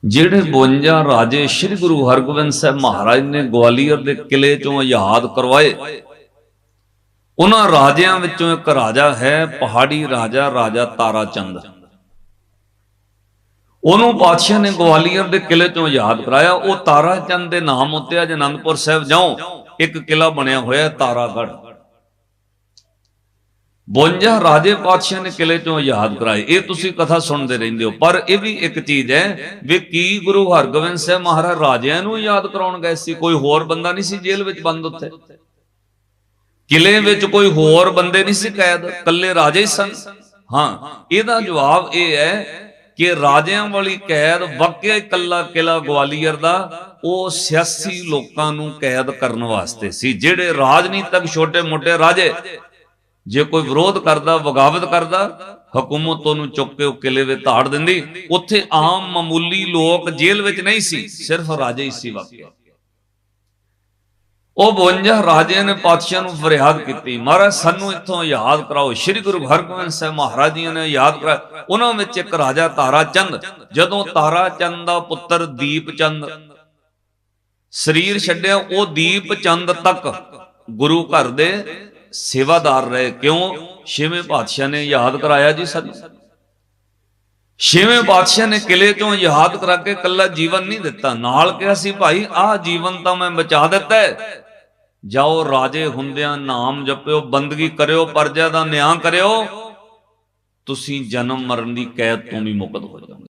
Speaker 1: ਜਿਹੜੇ 52 ਰਾਜੇ ਸ੍ਰੀ ਗੁਰੂ ਹਰਗੋਬਿੰਦ ਸਾਹਿਬ ਮਹਾਰਾਜ ਨੇ ਗਵਾਲੀਅਰ ਦੇ ਕਿਲੇ ਚੋਂ ਆਜ਼ਾਦ ਕਰਵਾਏ ਉਹਨਾਂ ਰਾਜਿਆਂ ਵਿੱਚੋਂ ਇੱਕ ਰਾਜਾ ਹੈ, ਪਹਾੜੀ ਰਾਜਾ ਰਾਜਾ ਤਾਰਾ ਚੰਦ ਉਹਨੂੰ ਪਾਤਸ਼ਾਹ ਨੇ ਗਵਾਲੀਅਰ ਦੇ ਕਿਲੇ ਤੋਂ ਆਜ਼ਾਦ ਕਰਾਇਆ। ਉਹ ਤਾਰਾ ਚੰਦ ਦੇ ਨਾਮ ਉੱਤੇ ਅੱਜ ਅਨੰਦਪੁਰ ਸਾਹਿਬ ਜਾਓ ਇੱਕ ਕਿਲਾ ਬਣਿਆ ਹੋਇਆ ਤਾਰਾਗੜ੍ਹ। 52 ਰਾਜੇ ਪਾਤਸ਼ਾਹ ਨੇ ਕਿਲੇ ਚੋਂ ਆਜ਼ਾਦ ਕਰਾਏ। ਇਹ ਤੁਸੀਂ ਕਥਾ ਸੁਣਦੇ ਰਹਿੰਦੇ ਹੋ, ਪਰ ਇਹ ਵੀ ਇੱਕ ਚੀਜ਼ ਹੈ ਵੀ ਕੀ ਗੁਰੂ ਹਰਗੋਬਿੰਦ ਸਾਹਿਬ ਮਹਾਰਾਜ ਰਾਜਿਆਂ ਨੂੰ ਯਾਦ ਕਰਾਉਣ ਗਏ ਸੀ? ਕੋਈ ਹੋਰ ਬੰਦਾ ਨਹੀਂ ਸੀ ਜੇਲ੍ਹ ਵਿੱਚ ਬੰਦ ਉੱਥੇ? ਕਿਲੇ ਵਿੱਚ ਕੋਈ ਹੋਰ ਬੰਦੇ ਨਹੀਂ ਸੀ ਕੈਦ ਕੱਲੇ ਰਾਜੇ ਹੀ ਸਨ। ਹਾਂ, ਇਹਦਾ ਜਵਾਬ ਇਹ ਹੈ ਕਿ ਰਾਜਿਆਂ ਵਾਲੀ ਕੈਦ ਵਾਕਿਆ ਇਕੱਲਾ ਕਿਲਾ ਗਵਾਲੀਅਰ ਦਾ, ਉਹ ਸਿਆਸੀ ਲੋਕਾਂ ਨੂੰ ਕੈਦ ਕਰਨ ਵਾਸਤੇ ਸੀ, ਜਿਹੜੇ ਰਾਜਨੀਤਿਕ ਛੋਟੇ-ਮੋਟੇ ਰਾਜੇ, ਜੇ ਕੋਈ ਵਿਰੋਧ ਕਰਦਾ ਬਗਾਵਤ ਕਰਦਾ, ਹਕੂਮਤ ਉਹਨੂੰ ਚੁੱਕ ਕੇ ਉਹ ਕਿਲੇ ਵਿੱਚ ਧਾੜ ਦਿੰਦੀ। ਉੱਥੇ ਆਮ ਮਾਮੂਲੀ ਲੋਕ ਜੇਲ੍ਹ ਵਿੱਚ ਨਹੀਂ ਸੀ, ਸਿਰਫ ਰਾਜੇ ਹੀ ਸੀ ਵਾਕਿਆ। ਉਹ 52 ਰਾਜਿਆਂ ਨੇ ਪਾਤਸ਼ਾਹ ਨੂੰ ਫਰਿਆਦ ਕੀਤੀ। ਮਹਾਰਾਜ, ਸਾਨੂੰ ਇੱਥੋਂ ਯਾਦ ਕਰਾਓ। ਸ੍ਰੀ ਗੁਰੂ ਹਰਗੋਬਿੰਦ ਸਾਹਿਬ ਮਹਾਰਾਜ ਜੀ ਨੇ ਯਾਦ ਕਰਾਇਆ। ਉਹਨਾਂ ਵਿੱਚ ਇੱਕ ਰਾਜਾ ਤਾਰਾ ਚੰਦ। ਜਦੋਂ ਤਾਰਾ ਚੰਦ ਦਾ ਪੁੱਤਰ ਦੀਪ ਚੰਦ ਸਰੀਰ ਛੱਡਿਆ, ਉਹ ਦੀਪ ਚੰਦ ਤੱਕ ਗੁਰੂ ਘਰ ਦੇ ਸੇਵਾਦਾਰ ਰਹੇ। ਕਿਉਂ? ਛੇਵੇਂ ਪਾਤਸ਼ਾਹ ਨੇ ਯਾਦ ਕਰਾਇਆ ਜੀ ਸਾਨੂੰ। ਛੇਵੇਂ ਪਾਤਸ਼ਾਹ ਨੇ ਕਿਲੇ ਤੋਂ ਯਾਦ ਕਰਾ ਕੇ ਕੱਲਾ ਜੀਵਨ ਨਹੀਂ ਦਿੱਤਾ। ਨਾਲ ਕਿਹਾ ਸੀ, ਭਾਈ, ਆਹ ਜੀਵਨ ਤਾਂ ਮੈਂ ਬਚਾ ਦਿੱਤਾ ਹੈ। ਜਾਓ ਰਾਜੇ ਹੁੰਦਿਆਂ ਨਾਮ ਜਪਿਓ, ਬੰਦਗੀ ਕਰਿਓ ਪਰਜਾ ਦਾ ਨਿਆਂ ਕਰਿਓ। ਤੁਸੀਂ ਜਨਮ ਮਰਨ ਦੀ ਕੈਦ ਤੋਂ ਵੀ ਮੁਕਤ ਹੋ ਜਾਓਗੇ।